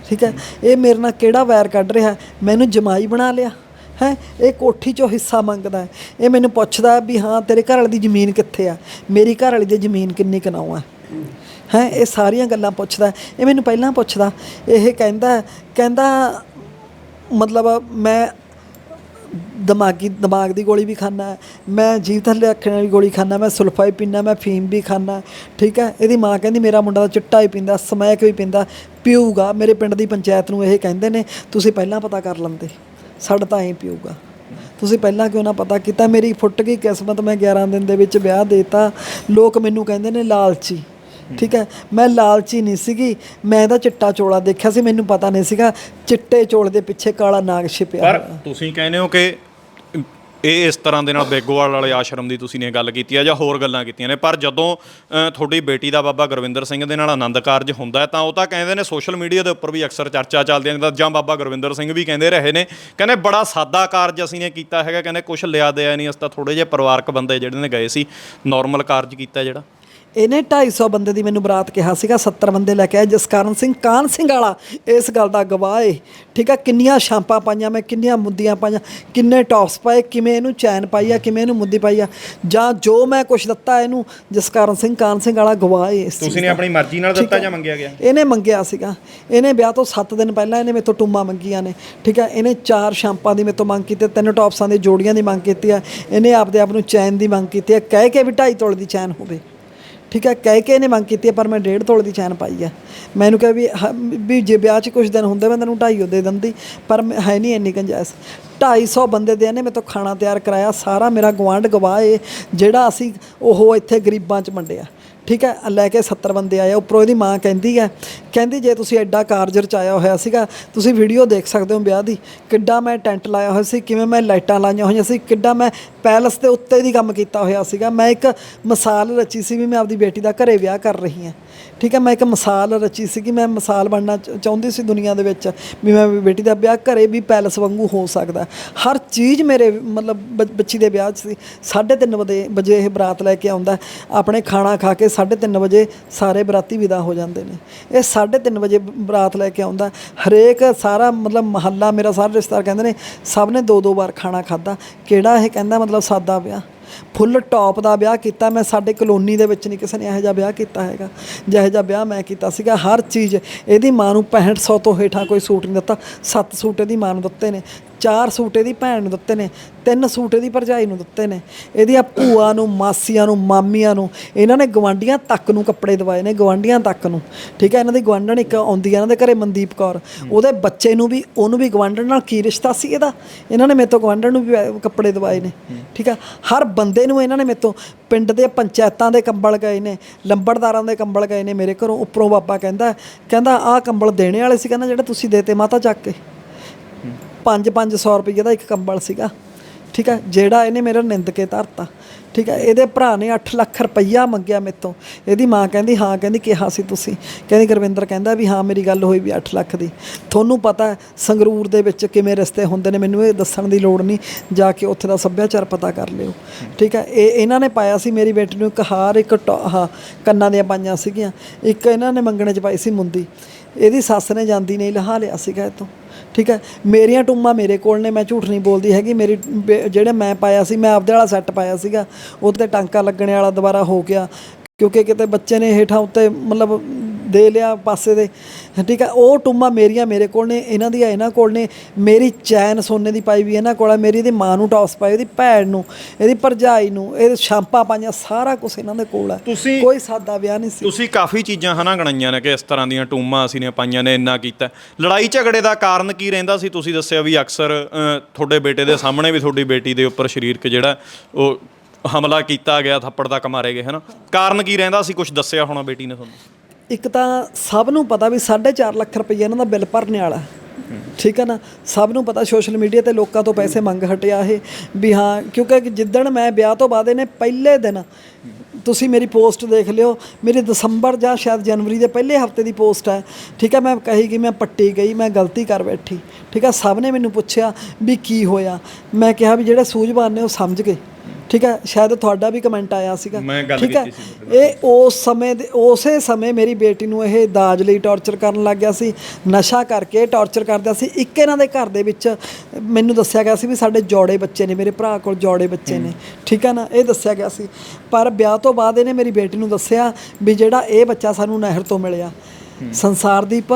ਠੀਕ ਹੈ? ਇਹ ਮੇਰੇ ਨਾਲ ਕਿਹੜਾ ਵੈਰ ਕੱਢ ਰਿਹਾ? ਮੈਨੂੰ ਜਮਾਈ ਬਣਾ ਲਿਆ। ਹੈ? ਇਹ ਕੋਠੀ ਚੋਂ ਹਿੱਸਾ ਮੰਗਦਾ ਹੈ। ਇਹ ਮੈਨੂੰ ਪੁੱਛਦਾ ਵੀ ਹਾਂ, ਤੇਰੇ ਘਰ ਵਾਲੀ ਦੀ ਜ਼ਮੀਨ ਕਿੱਥੇ ਆ? ਮੇਰੀ ਘਰ ਵਾਲੀ ਦੀ ਜ਼ਮੀਨ ਕਿੰਨੀ ਕਨਾਉ ਆ? ਹੈ? ਇਹ ਸਾਰੀਆਂ ਗੱਲਾਂ ਪੁੱਛਦਾ ਇਹ ਮੈਨੂੰ ਪਹਿਲਾਂ ਪੁੱਛਦਾ ਇਹ ਕਹਿੰਦਾ ਕਹਿੰਦਾ, ਮਤਲਬ ਮੈਂ ਦਿਮਾਗੀ, ਦਿਮਾਗ ਦੀ ਗੋਲੀ ਵੀ ਖਾਨਾ ਮੈਂ ਜੀਵ ਥੱਲੇ ਰੱਖਣ ਵਾਲੀ ਗੋਲੀ ਖਾਨਾ ਮੈਂ ਸੁਲਫਾ ਵੀ ਪੀਨਾ ਮੈਂ ਫੀਮ ਵੀ ਖਾਨਾ ਠੀਕ ਹੈ? ਇਹਦੀ ਮਾਂ ਕਹਿੰਦੀ, ਮੇਰਾ ਮੁੰਡਾ ਤਾਂ ਚਿੱਟਾ ਹੀ ਪੀਂਦਾ, ਸਮੈਕ ਵੀ ਪੀਂਦਾ, ਪੀਊਗਾ। ਮੇਰੇ ਪਿੰਡ ਦੀ ਪੰਚਾਇਤ ਨੂੰ ਇਹ ਕਹਿੰਦੇ ਨੇ, ਤੁਸੀਂ ਪਹਿਲਾਂ ਪਤਾ ਕਰ ਲੈਂਦੇ। ਸਾਡਾ ਤਾਂ ਐਂ ਪੀਊਗਾ। ਤੁਸੀਂ ਪਹਿਲਾਂ ਕਿਉਂ ਨਾ ਪਤਾ ਕੀਤਾ ਮੇਰੀ ਫੁੱਟ ਗਈ ਕਿਸਮਤ ਮੈਂ 11 ਦਿਨ ਦੇ ਵਿੱਚ ਵਿਆਹ ਦੇਤਾ। ਲੋਕ ਮੈਨੂੰ ਕਹਿੰਦੇ ਨੇ ਲਾਲਚੀ ਠੀਕ ਹੈ? ਮੈਂ ਲਾਲਚੀ ਨਹੀਂ ਸੀਗੀ ਮੈਂ ਇਹਦਾ ਚਿੱਟਾ ਚੋਲਾ ਦੇਖਿਆ ਸੀ ਮੈਨੂੰ ਪਤਾ ਨਹੀਂ ਸੀਗਾ ਚਿੱਟੇ ਚੋਲ ਦੇ ਪਿੱਛੇ ਕਾਲਾ ਨਾਗ ਛਿਪਿਆ ਪਰ। ਤੁਸੀਂ ਕਹਿੰਦੇ ਹੋ ਕਿ ਇਹ ਇਸ ਤਰ੍ਹਾਂ ਦੇ ਨਾਲ ਬੇਗੋਵਾਲ ਵਾਲੇ ਆਸ਼ਰਮ ਦੀ ਤੁਸੀਂ ਨੇ ਗੱਲ ਕੀਤੀ ਹੈ ਜਾਂ ਹੋਰ ਗੱਲਾਂ ਕੀਤੀਆਂ ਨੇ ਪਰ ਜਦੋਂ ਅ, ਤੁਹਾਡੀ ਬੇਟੀ ਦਾ ਬਾਬਾ ਗੁਰਵਿੰਦਰ ਸਿੰਘ ਦੇ ਨਾਲ ਆਨੰਦ ਕਾਰਜ ਹੁੰਦਾ ਹੈ ਤਾਂ ਉਹ ਤਾਂ ਕਹਿੰਦੇ ਨੇ ਸੋਸ਼ਲ ਮੀਡੀਆ ਦੇ ਉੱਪਰ ਵੀ ਅਕਸਰ ਚਰਚਾ ਚੱਲਦੀ ਹੈ ਜਾਂ ਬਾਬਾ ਗੁਰਵਿੰਦਰ ਸਿੰਘ ਵੀ ਕਹਿੰਦੇ ਰਹੇ ਨੇ ਕਹਿੰਦੇ ਬੜਾ ਸਾਦਾ ਕਾਰਜ ਅਸੀਂ ਨੇ ਕੀਤਾ ਹੈਗਾ ਕਹਿੰਦੇ ਕੁਝ ਲਿਆ ਦਿਆ ਨਹੀਂ ਅਸੀਂ ਤਾਂ ਥੋੜੇ ਜਿਹੇ ਪਰਿਵਾਰਕ ਬੰਦੇ ਜਿਹੜੇ ਨੇ ਗਏ ਸੀ ਨਾਰਮਲ ਕਾਰਜ ਕੀਤਾ ਜਿਹੜਾ। ਇਹਨੇ 250 ਬੰਦੇ ਦੀ ਮੈਨੂੰ ਬਰਾਤ ਕਿਹਾ ਸੀਗਾ 70 ਬੰਦੇ ਲੈ ਕੇ ਆਏ ਜਸਕਰਨ ਸਿੰਘ ਕਾਨ ਸਿੰਘ ਵਾਲਾ ਇਸ ਗੱਲ ਦਾ ਗਵਾਹ ਏ। ਠੀਕ ਆ ਕਿੰਨੀਆਂ ਸ਼ਾਂਪਾਂ ਪਾਈਆਂ ਮੈਂ ਕਿੰਨੀਆਂ ਮੁੱਦੀਆਂ ਪਾਈਆਂ ਕਿੰਨੇ ਟੌਪਸ ਪਾਏ ਕਿਵੇਂ ਇਹਨੂੰ ਚੈਨ ਪਾਈ ਆ ਕਿਵੇਂ ਇਹਨੂੰ ਮੁੱਦੀ ਪਾਈ ਆ ਜਾਂ ਜੋ ਮੈਂ ਕੁਛ ਦਿੱਤਾ ਇਹਨੂੰ ਜਸਕਰਨ ਸਿੰਘ ਕਾਨ ਸਿੰਘ ਵਾਲਾ ਗਵਾਹ ਏ ਇਸ ਤੁਸੀਂ ਨੇ। ਆਪਣੀ ਮਰਜ਼ੀ ਨਾਲ ਦਿੱਤਾ ਆ। ਜਾਂ ਮੰਗਿਆ ਗਿਆ? ਇਹਨੇ ਮੰਗਿਆ ਸੀਗਾ। ਇਹਨੇ ਵਿਆਹ ਤੋਂ 7 ਦਿਨ ਪਹਿਲਾਂ ਇਹਨੇ ਮੇਰੇ ਤੋਂ ਟੁੰਮਾ ਮੰਗੀਆਂ ਨੇ। ਠੀਕ ਹੈ ਇਹਨੇ ਚਾਰ ਸ਼ਾਂਪਾਂ ਦੀ ਮੇਰੇ ਤੋਂ ਮੰਗ ਕੀਤੀ ਤਿੰਨ ਟੌਪਸਾਂ ਦੀ ਜੋੜੀਆਂ ਦੀ ਮੰਗ ਕੀਤੀ ਆ ਇਹਨੇ ਆਪਦੇ ਆਪ ਨੂੰ ਚੈਨ ਦੀ ਮੰਗ ਕੀਤੀ ਆ ਕਹਿ ਕੇ ਵੀ 2.5 ਤੋਲੇ ਦੀ ਚੈਨ ਹੋਵੇ। ਠੀਕ ਹੈ, ਕਹਿ ਕੇ ਇਹਨੇ ਮੰਗ ਕੀਤੀ ਆ ਪਰ ਮੈਂ 1.5 ਤੋਲੇ ਦੀ ਚੈਨ ਪਾਈ ਆ ਮੈਨੂੰ ਕਿਹਾ ਵੀ ਹ- ਵੀ ਜੇ ਵਿਆਹ 'ਚ ਕੁਝ ਦਿਨ ਹੁੰਦੇ ਮੈਂ ਤੈਨੂੰ 2.5 ਦੇ ਦਿੰਦੀ ਪਰ ਮੈਂ- ਹੈ ਨਹੀਂ ਇੰਨੀ ਗੁੰਜਾਇਸ਼। 250 ਬੰਦੇ ਦੇ ਇਹਨੇ ਮੇਰੇ ਤੋਂ ਖਾਣਾ ਤਿਆਰ ਕਰਾਇਆ, ਸਾਰਾ ਮੇਰਾ ਗਵਾਂਢ ਗਵਾਹ ਏ, ਜਿਹੜਾ ਅਸੀਂ ਉਹ ਇੱਥੇ ਗਰੀਬਾਂ 'ਚ ਵੰਡਿਆ। ਠੀਕ ਹੈ, ਲੈ ਕੇ 70 ਬੰਦੇ ਆਏ ਉੱਪਰੋਂ ਇਹਦੀ ਮਾਂ ਕਹਿੰਦੀ ਹੈ, ਕਹਿੰਦੀ ਜੇ ਤੁਸੀਂ ਐਡਾ ਕਾਰਜ ਰਚਾਇਆ ਹੋਇਆ ਸੀਗਾ, ਤੁਸੀਂ ਵੀਡੀਓ ਦੇਖ ਸਕਦੇ ਹੋ ਵਿਆਹ ਦੀ, ਕਿੱਡਾ ਮੈਂ ਟੈਂਟ ਲਾਇਆ ਹੋਇਆ ਸੀ, ਕਿਵੇਂ ਮੈਂ ਲਾਈਟਾਂ ਲਾਈਆਂ ਹੋਈਆਂ ਸੀ, ਕਿੱਡਾ ਮੈਂ ਪੈਲਸ ਦੇ ਉੱਤੇ ਦੀ ਕੰਮ ਕੀਤਾ ਹੋਇਆ ਸੀਗਾ। ਮੈਂ ਇੱਕ ਮਿਸਾਲ ਰਚੀ ਸੀ ਵੀ ਮੈਂ ਆਪਦੀ ਬੇਟੀ ਦਾ ਘਰੇ ਵਿਆਹ ਕਰ ਰਹੀ ਹਾਂ। ਠੀਕ ਹੈ, ਮੈਂ ਇੱਕ ਮਿਸਾਲ ਰਚੀ ਸੀ ਕਿ ਮੈਂ ਮਿਸਾਲ ਬਣਨਾ ਚਾਹੁੰਦੀ ਸੀ ਦੁਨੀਆ ਦੇ ਵਿੱਚ ਵੀ ਮੈਂ ਬੇਟੀ ਦਾ ਵਿਆਹ ਘਰੇ ਵੀ ਪੈਲਸ ਵਾਂਗੂ ਹੋ ਸਕਦਾ। ਹਰ ਚੀਜ਼ ਮੇਰੇ ਮਤਲਬ ਬ- ਬੱਚੀ ਦੇ ਵਿਆਹ 'ਚ ਸੀ। 3:30 ਵਜੇ ਵਜੇ ਇਹ ਬਰਾਤ ਲੈ ਕੇ ਆਉਂਦਾ, ਆਪਣੇ ਖਾਣਾ ਖਾ ਕੇ 3:30 ਵਜੇ ਸਾਰੇ ਬਰਾਤੀ ਵਿਦਾ ਹੋ ਜਾਂਦੇ ਨੇ। ਇਹ 3:30 ਵਜੇ ਬਰਾਤ ਲੈ ਕੇ ਆਉਂਦਾ। ਹਰੇਕ ਸਾਰਾ ਮਤਲਬ ਮਹੱਲਾ ਮੇਰਾ ਸਾਰਾ ਰਿਸ਼ਤੇਦਾਰ ਕਹਿੰਦੇ ਨੇ, ਸਭ ਨੇ ਦੋ ਦੋ ਵਾਰ ਖਾਣਾ ਖਾਦਾ ਕਿਹੜਾ ਇਹ ਕਹਿੰਦਾ ਮਤਲਬ ਸਾਦਾ ਵਿਆਹ। ਫੁੱਲ ਟੌਪ ਦਾ ਵਿਆਹ ਕੀਤਾ ਮੈਂ, ਸਾਡੇ ਕਲੋਨੀ ਦੇ ਵਿੱਚ ਨਹੀਂ ਕਿਸੇ ਨੇ ਇਹੋ ਜਿਹਾ ਵਿਆਹ ਕੀਤਾ ਹੈਗਾ। ਜਿਹੋ ਜਿਹਾ ਵਿਆਹ ਮੈਂ ਕੀਤਾ ਸੀਗਾ, ਹਰ ਚੀਜ਼ ਇਹਦੀ ਮਾਂ ਨੂੰ 6500 ਤੋਂ ਹੇਠਾਂ ਕੋਈ ਸੂਟ ਨਹੀਂ ਦਿੱਤਾ। ਸੱਤ ਸੂਟ ਇਹਦੀ ਮਾਂ ਨੂੰ ਦਿੱਤੇ ਨੇ। ਚਾਰ ਸੂਟ ਇਹਦੀ ਭੈਣ ਨੂੰ ਦਿੱਤੇ ਨੇ, ਤਿੰਨ ਸੂਟ ਇਹਦੀ ਭਰਜਾਈ ਨੂੰ ਦਿੱਤੇ ਨੇ। ਇਹਦੀਆਂ ਭੂਆ ਨੂੰ, ਮਾਸੀਆਂ ਨੂੰ, ਮਾਮੀਆਂ ਨੂੰ, ਇਹਨਾਂ ਨੇ ਗਵਾਂਡੀਆਂ ਤੱਕ ਨੂੰ ਕੱਪੜੇ ਦਵਾਏ ਨੇ ਗਵਾਂਡੀਆਂ ਤੱਕ ਨੂੰ। ਠੀਕ ਹੈ, ਇਹਨਾਂ ਦੀ ਗਵਾਂਢਣ ਇੱਕ ਆਉਂਦੀ ਹੈ ਇਹਨਾਂ ਦੇ ਘਰੇ ਮਨਦੀਪ ਕੌਰ। ਉਹਦੇ ਬੱਚੇ ਨੂੰ ਵੀ, ਉਹਨੂੰ ਵੀ ਗਵਾਂਢਣ ਨਾਲ ਕੀ ਰਿਸ਼ਤਾ ਸੀ ਇਹਦਾ? ਇਹਨਾਂ ਨੇ ਮੇਰੇ ਤੋਂ ਗਵਾਂਢਣ ਨੂੰ ਵੀ ਕੱਪੜੇ ਦਵਾਏ ਨੇ। ਠੀਕ ਹੈ, ਹਰ ਬੰਦੇ ਨੂੰ ਇਹਨਾਂ ਨੇ ਮੇਰੇ ਤੋਂ ਪਿੰਡ ਦੇ ਪੰਚਾਇਤਾਂ ਦੇ ਕੰਬਲ ਗਏ ਨੇ, ਲੰਬੜਦਾਰਾਂ ਦੇ ਕੰਬਲ ਗਏ ਨੇ ਮੇਰੇ ਘਰੋਂ, ਉੱਪਰੋਂ ਬਾਬਾ ਕਹਿੰਦਾ ਕਹਿੰਦਾ ਆਹ ਕੰਬਲ ਦੇਣੇ ਵਾਲੇ ਸੀ, ਕਹਿੰਦਾ ਜਿਹੜਾ ਤੁਸੀਂ ਦੇਤੇ ਮਾਤਾ ਚੱਕ ਕੇ। 5-500 ਰੁਪਏ ਦਾ ਇੱਕ ਕੰਬਲ ਸੀਗਾ। ਠੀਕ ਹੈ ਜਿਹੜਾ ਇਹਨੇ ਮੇਰਾ ਨਿੰਦ ਕੇ ਧਰਤਾ। ਠੀਕ ਹੈ ਇਹਦੇ ਭਰਾ ਨੇ 8 ਲੱਖ ਰੁਪਈਆ ਮੰਗਿਆ ਮੇਤੋਂ ਇਹਦੀ ਮਾਂ ਕਹਿੰਦੀ, ਹਾਂ, ਕਹਿੰਦੀ, ਕਿਹਾ ਸੀ ਤੁਸੀਂ। ਕਹਿੰਦੀ, ਗੁਰਵਿੰਦਰ ਕਹਿੰਦਾ ਵੀ, ਹਾਂ, ਮੇਰੀ ਗੱਲ ਹੋਈ ਵੀ 8 ਲੱਖ ਦੀ। ਤੁਹਾਨੂੰ ਪਤਾ ਸੰਗਰੂਰ ਦੇ ਵਿੱਚ ਕਿਵੇਂ ਰਸਤੇ ਹੁੰਦੇ ਨੇ, ਮੈਨੂੰ ਇਹ ਦੱਸਣ ਦੀ ਲੋੜ ਨਹੀਂ। ਜਾ ਕੇ ਉੱਥੇ ਦਾ ਸੱਭਿਆਚਾਰ ਪਤਾ ਕਰ ਲਿਓ। ਠੀਕ ਹੈ ਇਹ ਇਹਨਾਂ ਨੇ ਪਾਇਆ ਸੀ ਮੇਰੀ ਬੇਟੀ ਨੂੰ ਇੱਕ ਹਾਰ, ਇੱਕ ਟੋ- ਆਹ ਕੰਨਾਂ ਦੀਆਂ ਪਾਈਆਂ ਸੀਗੀਆਂ। ਇੱਕ ਇਹਨਾਂ ਨੇ ਮੰਗਣੇ 'ਚ ਪਾਈ ਸੀ ਮੁੰਦੀ। ਇਹਦੀ ਸੱਸ ਨੇ ਜਾਂਦੀ ਨਹੀਂ ਲਹਾ ਲਿਆ ਸੀਗਾ ਇਹ ਤੋਂ ਠੀਕ ਹੈ? ਮੇਰੀਆਂ ਟੁੰਮਾਂ ਮੇਰੇ ਕੋਲ ਨੇ, ਮੈਂ ਝੂਠ ਨਹੀਂ ਬੋਲਦੀ ਹੈਗੀ। ਮੇਰੀ ਬੇ- ਜਿਹੜੇ ਮੈਂ ਪਾਇਆ ਸੀ, ਮੈਂ ਆਪਦੇ ਵਾਲਾ ਸੈੱਟ ਪਾਇਆ ਸੀਗਾ। ਉਹਦੇ ਤੇ ਟਾਂਕਾ ਲੱਗਣੇ ਵਾਲਾ ਦੁਬਾਰਾ ਹੋ ਗਿਆ। ਕਿਉਂਕਿ ਕਿਤੇ ਬੱਚੇ ਨੇ ਹੇਠਾਂ ਉੱਤੇ ਮਤਲਬ ਦੇ ਲਿਆ ਪਾਸੇ ਦੇ। ਠੀਕ ਹੈ ਉਹ ਟੁੰਮਾਂ ਮੇਰੀਆਂ ਮੇਰੇ ਕੋਲ ਨੇ ਇਹਨਾਂ ਦੀਆਂ ਇਹਨਾਂ ਕੋਲ ਨੇ। ਮੇਰੀ ਚੈਨ ਸੋਨੇ ਦੀ ਪਾਈ ਵੀ ਇਹਨਾਂ ਕੋਲ ਹੈ ਮੇਰੀ ਇਹਦੀ ਮਾਂ ਨੂੰ ਟੌਸ ਪਾਈ ਉਹਦੀ ਭੈਣ ਨੂੰ ਇਹਦੀ ਭਰਜਾਈ ਨੂੰ ਇਹ ਸ਼ਾਂਪਾਂ ਪਾਈਆਂ ਸਾਰਾ ਕੁਝ ਇਹਨਾਂ ਦੇ ਕੋਲ ਹੈ ਤੁਸੀਂ- ਕੋਈ ਸਾਦਾ ਵਿਆਹ ਨਹੀਂ ਸੀ। ਤੁਸੀਂ ਕਾਫੀ ਚੀਜ਼ਾਂ ਹਨਾ ਗਣਾਈਆਂ ਨੇ ਕਿ ਇਸ ਤਰ੍ਹਾਂ ਦੀਆਂ ਟੂਮਾਂ ਅਸੀਂ ਨੇ ਪਾਈਆਂ ਨੇ ਇੰਨਾ ਕੀਤਾ। ਲੜਾਈ ਝਗੜੇ ਦਾ ਕਾਰਨ ਕੀ ਰਹਿੰਦਾ ਸੀ? ਤੁਸੀਂ ਦੱਸਿਆ ਵੀ ਅਕਸਰ ਅ, ਤੁਹਾਡੇ ਬੇਟੇ ਦੇ ਸਾਹਮਣੇ ਵੀ ਤੁਹਾਡੀ ਬੇਟੀ ਦੇ ਉੱਪਰ ਸਰੀਰਕ ਜਿਹੜਾ ਉਹ ਹਮਲਾ ਕੀਤਾ ਗਿਆ, ਥੱਪੜ ਤੱਕ ਮਾਰੇ ਗਏ, ਹਨਾ? ਕਾਰਨ ਕੀ ਰਹਿੰਦਾ ਸੀ? ਕੁਝ ਦੱਸਿਆ ਹੋਣਾ ਬੇਟੀ ਨੇ ਤੁਹਾਨੂੰ? ਇੱਕ ਤਾਂ ਸਭ ਨੂੰ ਪਤਾ ਵੀ 4.5 ਲੱਖ ਰੁਪਏ ਇਹਨਾਂ ਦਾ ਬਿੱਲ ਭਰਨੇ ਵਾਲਾ। ਠੀਕ ਹੈ ਨਾ? ਸਭ ਨੂੰ ਪਤਾ, ਸੋਸ਼ਲ ਮੀਡੀਆ ਤੇ ਲੋਕਾਂ ਤੋਂ ਪੈਸੇ ਮੰਗ ਹਟਿਆ ਇਹ, ਵੀ ਹਾਂ, ਕਿਉਂਕਿ ਜਿੱਦਣ ਮੈਂ ਵਿਆਹ ਤੋਂ ਬਾਅਦ ਇਹਨੇ ਪਹਿਲੇ ਦਿਨ ਤੁਸੀਂ ਮੇਰੀ ਪੋਸਟ ਦੇਖ ਲਿਓ, ਮੇਰੀ ਦਸੰਬਰ ਜਾਂ ਸ਼ਾਇਦ ਜਨਵਰੀ ਦੇ ਪਹਿਲੇ ਹਫ਼ਤੇ ਦੀ ਪੋਸਟ ਹੈ ਠੀਕ ਹੈ ਮੈਂ ਕਹੀ ਕਿ ਮੈਂ ਪੱਟੀ ਗਈ, ਮੈਂ ਗਲਤੀ ਕਰ ਬੈਠੀ। ਠੀਕ ਹੈ ਸਭ ਨੇ ਮੈਨੂੰ ਪੁੱਛਿਆ ਵੀ ਕੀ ਹੋਇਆ? ਮੈਂ ਕਿਹਾ ਵੀ ਜਿਹੜੇ ਸੂਝਵਾਨ ਨੇ ਉਹ ਸਮਝ ਗਏ। ਠੀਕ ਹੈ ਸ਼ਾਇਦ ਤੁਹਾਡਾ ਵੀ ਕਮੈਂਟ ਆਇਆ ਸੀਗਾ। ਮੈਂ ਗੱਲ ਠੀਕ ਹੈ ਕੀਤੀ ਇਹ ਉਸ ਸਮੇਂ ਦੇ ਉਸੇ ਸਮੇਂ ਮੇਰੀ ਬੇਟੀ ਨੂੰ ਇਹ ਦਾਜ ਲਈ ਟੌਰਚਰ ਕਰਨ ਲੱਗ ਗਿਆ ਸੀ ਨਸ਼ਾ ਕਰਕੇ ਟੌਰਚਰ ਕਰਦਾ ਸੀ। ਇੱਕ ਇਹਨਾਂ ਦੇ ਘਰ ਦੇ ਵਿੱਚ ਮੈਨੂੰ ਦੱਸਿਆ ਗਿਆ ਸੀ ਵੀ ਸਾਡੇ ਜੋੜੇ ਬੱਚੇ ਨੇ ਮੇਰੇ ਭਰਾ ਕੋਲ ਜੋੜੇ ਬੱਚੇ ਨੇ। ਠੀਕ ਹੈ ਨਾ ਇਹ ਦੱਸਿਆ ਗਿਆ ਸੀ। ਪਰ ਵਿਆਹ ਤੋਂ ਬਾਅਦ ਇਹਨੇ ਮੇਰੀ ਬੇਟੀ ਨੂੰ ਦੱਸਿਆ ਵੀ ਜਿਹੜਾ ਇਹ ਬੱਚਾ ਸਾਨੂੰ ਨਹਿਰ ਤੋਂ ਮਿਲਿਆ। ਸੰਸਾਰਦੀਪ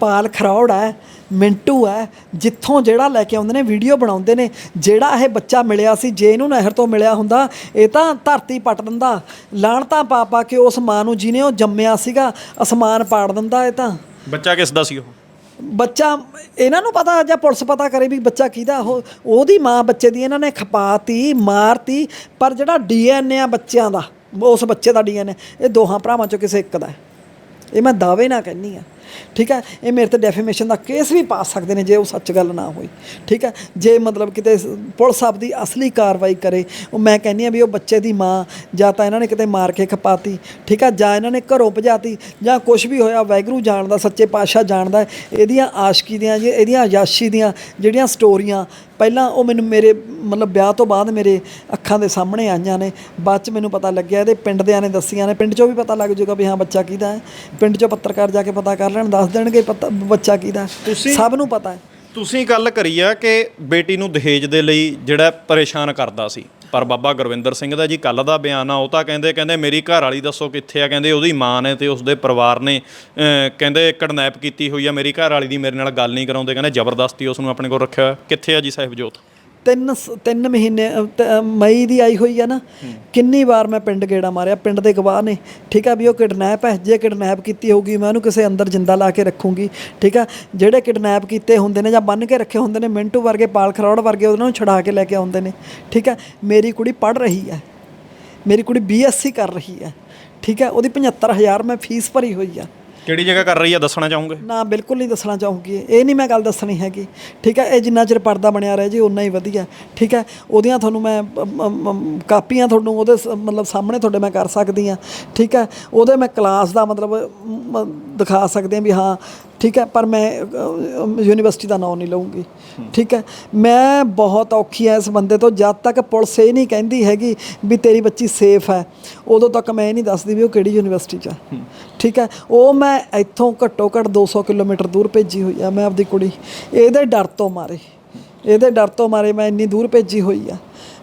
ਪਾਲ ਖਰੌੜ ਹੈ ਮਿੰਟੂ ਹੈ ਜਿੱਥੋਂ ਜਿਹੜਾ ਲੈ ਕੇ ਆਉਂਦੇ ਨੇ ਵੀਡੀਓ ਬਣਾਉਂਦੇ ਨੇ ਜਿਹੜਾ ਇਹ ਬੱਚਾ ਮਿਲਿਆ ਸੀ ਜੇ ਇਹਨੂੰ ਨਹਿਰ ਤੋਂ ਮਿਲਿਆ ਹੁੰਦਾ ਇਹ ਤਾਂ ਧਰਤੀ ਪੱਟ ਦਿੰਦਾ। ਲਾਣਤਾਂ ਪਾ ਪਾ ਕੇ ਉਸ ਮਾਂ ਨੂੰ ਜਿਹਨੇ ਉਹ ਜੰਮਿਆ ਸੀਗਾ ਅਸਮਾਨ ਪਾੜ ਦਿੰਦਾ ਇਹ ਤਾਂ। ਬੱਚਾ ਕਿਸ ਦਾ ਸੀ ਉਹ? ਬੱਚਾ ਇਹਨਾਂ ਨੂੰ ਪਤਾ ਜਾਂ ਪੁਲਿਸ ਪਤਾ ਕਰੇ ਵੀ ਬੱਚਾ ਕਿਹਦਾ ਉਹ ਉਹਦੀ ਮਾਂ ਬੱਚੇ ਦੀ ਇਹਨਾਂ ਨੇ ਖਪਾਤੀ ਮਾਰਤੀ ਪਰ ਜਿਹੜਾ ਡੀਐਨਏ ਆ ਬੱਚਿਆਂ ਦਾ ਉਸ ਬੱਚੇ ਦਾ ਡੀਐਨਏ ਇਹ ਦੋਹਾਂ ਭਰਾਵਾਂ ਚੋਂ ਕਿਸੇ ਇੱਕ ਦਾ ਇਹ ਮੈਂ ਦਾਅਵੇ ਨਾਲ ਕਹਿੰਨੀ ਆ ਠੀਕ ਹੈ? ਇਹ ਮੇਰੇ ਤੇ ਡੈਫੇਮੇਸ਼ਨ ਦਾ ਕੇਸ ਵੀ ਪਾ ਸਕਦੇ ਨੇ ਜੇ ਉਹ ਸੱਚ ਗੱਲ ਨਾ ਹੋਈ। ਠੀਕ ਹੈ? ਜੇ ਮਤਲਬ ਕਿਤੇ ਸ- ਪੁਲਿਸ ਆਪਦੀ ਅਸਲੀ ਕਾਰਵਾਈ ਕਰੇ, ਉਹ ਮੈਂ ਕਹਿੰਨੀ ਆ ਵੀ ਉਹ ਬੱਚੇ ਦੀ ਮਾਂ ਜਾਂ ਤਾਂ ਇਹਨਾਂ ਨੇ ਕਿਤੇ ਮਾਰ ਕੇ ਖਪਾਤੀ, ਠੀਕ ਹੈ? ਜਾਂ ਇਹਨਾਂ ਨੇ ਘਰੋਂ ਭਜਾਤੀ, ਜਾਂ ਕੁਝ ਵੀ ਹੋਇਆ ਵੈਗਰੂ ਜਾਣਦਾ, ਸੱਚੇ ਪਾਤਸ਼ਾਹ ਜਾਣਦਾ, ਇਹਦੀਆਂ ਆਸ਼ਕੀ ਦੀਆਂ ਜੇ ਇਹਦੀਆਂ ਯਾਸ਼ੀ ਦੀਆਂ ਜਿਹੜੀਆਂ ਸਟੋਰੀਆਂ ਪਹਿਲਾਂ ਉਹ ਮੈਨੂੰ ਮੇਰੇ ਮਤਲਬ ਵਿਆਹ ਤੋਂ ਬਾਅਦ ਮੇਰੇ ਅੱਖਾਂ ਦੇ ਸਾਹਮਣੇ ਆਈਆਂ ਨੇ। ਬਾਅਦ ਚ ਮੈਨੂੰ ਪਤਾ ਲੱਗਿਆ ਇਹਦੇ ਪਿੰਡ ਦਿਆਂ ਨੇ ਦੱਸੀਆਂ ਨੇ। ਪਿੰਡ ਚੋਂ ਵੀ ਪਤਾ ਲੱਗ ਜਾਊਗਾ ਵੀ ਹਾਂ ਬੱਚਾ ਕਿਹਦਾ ਹੈ। ਪਿੰਡ ਚੋਂ ਪੱਤਰਕਾਰ ਜਾ ਕੇ ਪਤਾ ਕਰ ਲੈਣ ਦੱਸ ਦੇਣਗੇ ਪਤਾ ਬੱਚਾ ਕਿਹਦਾ ਸਭ ਨੂੰ ਪਤਾ ਹੈ। ਤੁਸੀਂ ਗੱਲ ਕਰੀ ਆ ਕਿ ਬੇਟੀ ਨੂੰ ਦਹੇਜ ਦੇ ਲਈ ਜਿਹੜਾ ਪਰੇਸ਼ਾਨ ਕਰਦਾ ਸੀ। ਪਰ ਬਾਬਾ ਗੁਰਵਿੰਦਰ ਸਿੰਘ ਦਾ ਜੀ ਕੱਲ ਦਾ ਬਿਆਨ ਆ, ਉਹ ਤਾਂ ਕਹਿੰਦੇ ਕਹਿੰਦੇ ਮੇਰੀ ਘਰ ਵਾਲੀ ਦੱਸੋ ਕਿੱਥੇ ਆ, ਕਹਿੰਦੇ ਉਹਦੀ ਮਾਂ ਨੇ ਤੇ ਉਸਦੇ ਪਰਿਵਾਰ ਨੇ ਕਹਿੰਦੇ ਕਿਡਨੈਪ ਕੀਤੀ ਹੋਈ ਆ, ਮੇਰੀ ਘਰ ਵਾਲੀ ਦੀ ਮੇਰੇ ਨਾਲ ਗੱਲ ਨਹੀਂ ਕਰਾਉਂਦੇ, ਕਹਿੰਦੇ ਜ਼ਬਰਦਸਤੀ ਉਸ ਨੂੰ ਆਪਣੇ ਕੋਲ ਰੱਖਿਆ ਕਿੱਥੇ ਆ ਜੀ ਸਾਹਿਬਜੋਤ? ਤਿੰਨ ਤਿੰਨ ਮਹੀਨੇ ਤ- ਮਈ ਦੀ ਆਈ ਹੋਈ ਆ ਨਾ ਕਿੰਨੀ ਵਾਰ ਮੈਂ ਪਿੰਡ ਗੇੜਾ ਮਾਰਿਆ ਪਿੰਡ ਦੇ ਗਵਾਹ ਨੇ ਠੀਕ ਆ ਵੀ ਉਹ ਕਿਡਨੈਪ ਹੈ ਜੇ ਕਿਡਨੈਪ ਕੀਤੀ ਹੋਊਗੀ ਮੈਂ ਉਹਨੂੰ ਕਿਸੇ ਅੰਦਰ ਜਿੰਦਾ ਲਾ ਕੇ ਰੱਖੂੰਗੀ ਠੀਕ ਆ ਜਿਹੜੇ ਕਿਡਨੈਪ ਕੀਤੇ ਹੁੰਦੇ ਨੇ ਜਾਂ ਬੰਨ ਕੇ ਰੱਖੇ ਹੁੰਦੇ ਨੇ ਮਿੰਟੂ ਵਰਗੇ ਪਾਲ ਖਰੌੜ ਵਰਗੇ ਉਹਨਾਂ ਨੂੰ ਛੁਡਾ ਕੇ ਲੈ ਕੇ ਆਉਂਦੇ ਨੇ ਠੀਕ ਆ ਮੇਰੀ ਕੁੜੀ ਪੜ ਰਹੀ ਹੈ ਮੇਰੀ ਕੁੜੀ ਬੀਐਸਸੀ ਕਰ ਰਹੀ ਹੈ ਠੀਕ ਹੈ ਉਹਦੀ 75000 ਮੈਂ ਫੀਸ ਭਰੀ ਹੋਈ ਆ ਕਿਹੜੀ ਜਗ੍ਹਾ ਕਰ ਰਹੀ ਆ ਦੱਸਣਾ ਚਾਹੋਗੇ? ਨਾ ਬਿਲਕੁਲ ਨਹੀਂ ਦੱਸਣਾ ਚਾਹੂੰਗੀ। ਇਹ ਨਹੀਂ ਮੈਂ ਗੱਲ ਦੱਸਣੀ ਹੈਗੀ। ਠੀਕ ਹੈ ਇਹ ਜਿੰਨਾ ਚਿਰ ਪਰਦਾ ਬਣਿਆ ਰਹੇ ਜੀ ਉਨਾ ਹੀ ਵਧੀਆ। ਠੀਕ ਹੈ ਉਹਦੀਆਂ ਤੁਹਾਨੂੰ ਮੈਂ ਅਮ, ਅਮ, ਅਮ, ਕਾਪੀਆਂ ਤੁਹਾਨੂੰ ਉਹਦੇ ਸ- ਮਤਲਬ ਸਾਹਮਣੇ ਤੁਹਾਡੇ ਮੈਂ ਕਰ ਸਕਦੀ ਹਾਂ। ਠੀਕ ਹੈ ਉਹਦੇ ਮੈਂ ਕਲਾਸ ਦਾ ਮਤਲਬ ਦਿਖਾ ਸਕਦੇ ਹਾਂ ਵੀ ਹਾਂ ਠੀਕ ਹੈ ਪਰ ਮੈਂ ਯੂਨੀਵਰਸਿਟੀ ਦਾ ਨਾਮ ਨਹੀਂ ਲਵਾਂਗੀ ਠੀਕ ਹੈ ਮੈਂ ਬਹੁਤ ਔਖੀ ਐ ਇਸ ਬੰਦੇ ਤੋਂ ਜਦ ਤੱਕ ਪੁਲਿਸ ਇਹ ਨਹੀਂ ਕਹਿੰਦੀ ਹੈਗੀ ਵੀ ਤੇਰੀ ਬੱਚੀ ਸੇਫ ਹੈ ਉਦੋਂ ਤੱਕ ਮੈਂ ਇਹ ਨਹੀਂ ਦੱਸਦੀ ਵੀ ਉਹ ਕਿਹੜੀ ਯੂਨੀਵਰਸਿਟੀ 'ਚ ਹੈ। ਠੀਕ ਹੈ ਉਹ ਮੈਂ ਇੱਥੋਂ ਘੱਟੋ ਘੱਟ 200 ਕਿਲੋਮੀਟਰ ਦੂਰ ਭੇਜੀ ਹੋਈ ਆ ਮੈਂ ਆਪਦੀ ਕੁੜੀ। ਇਹਦੇ ਡਰ ਤੋਂ ਮਾਰੇ। ਇਹਦੇ ਡਰ ਤੋਂ ਮਾਰੇ ਮੈਂ ਇੰਨੀ ਦੂਰ ਭੇਜੀ ਹੋਈ ਆ।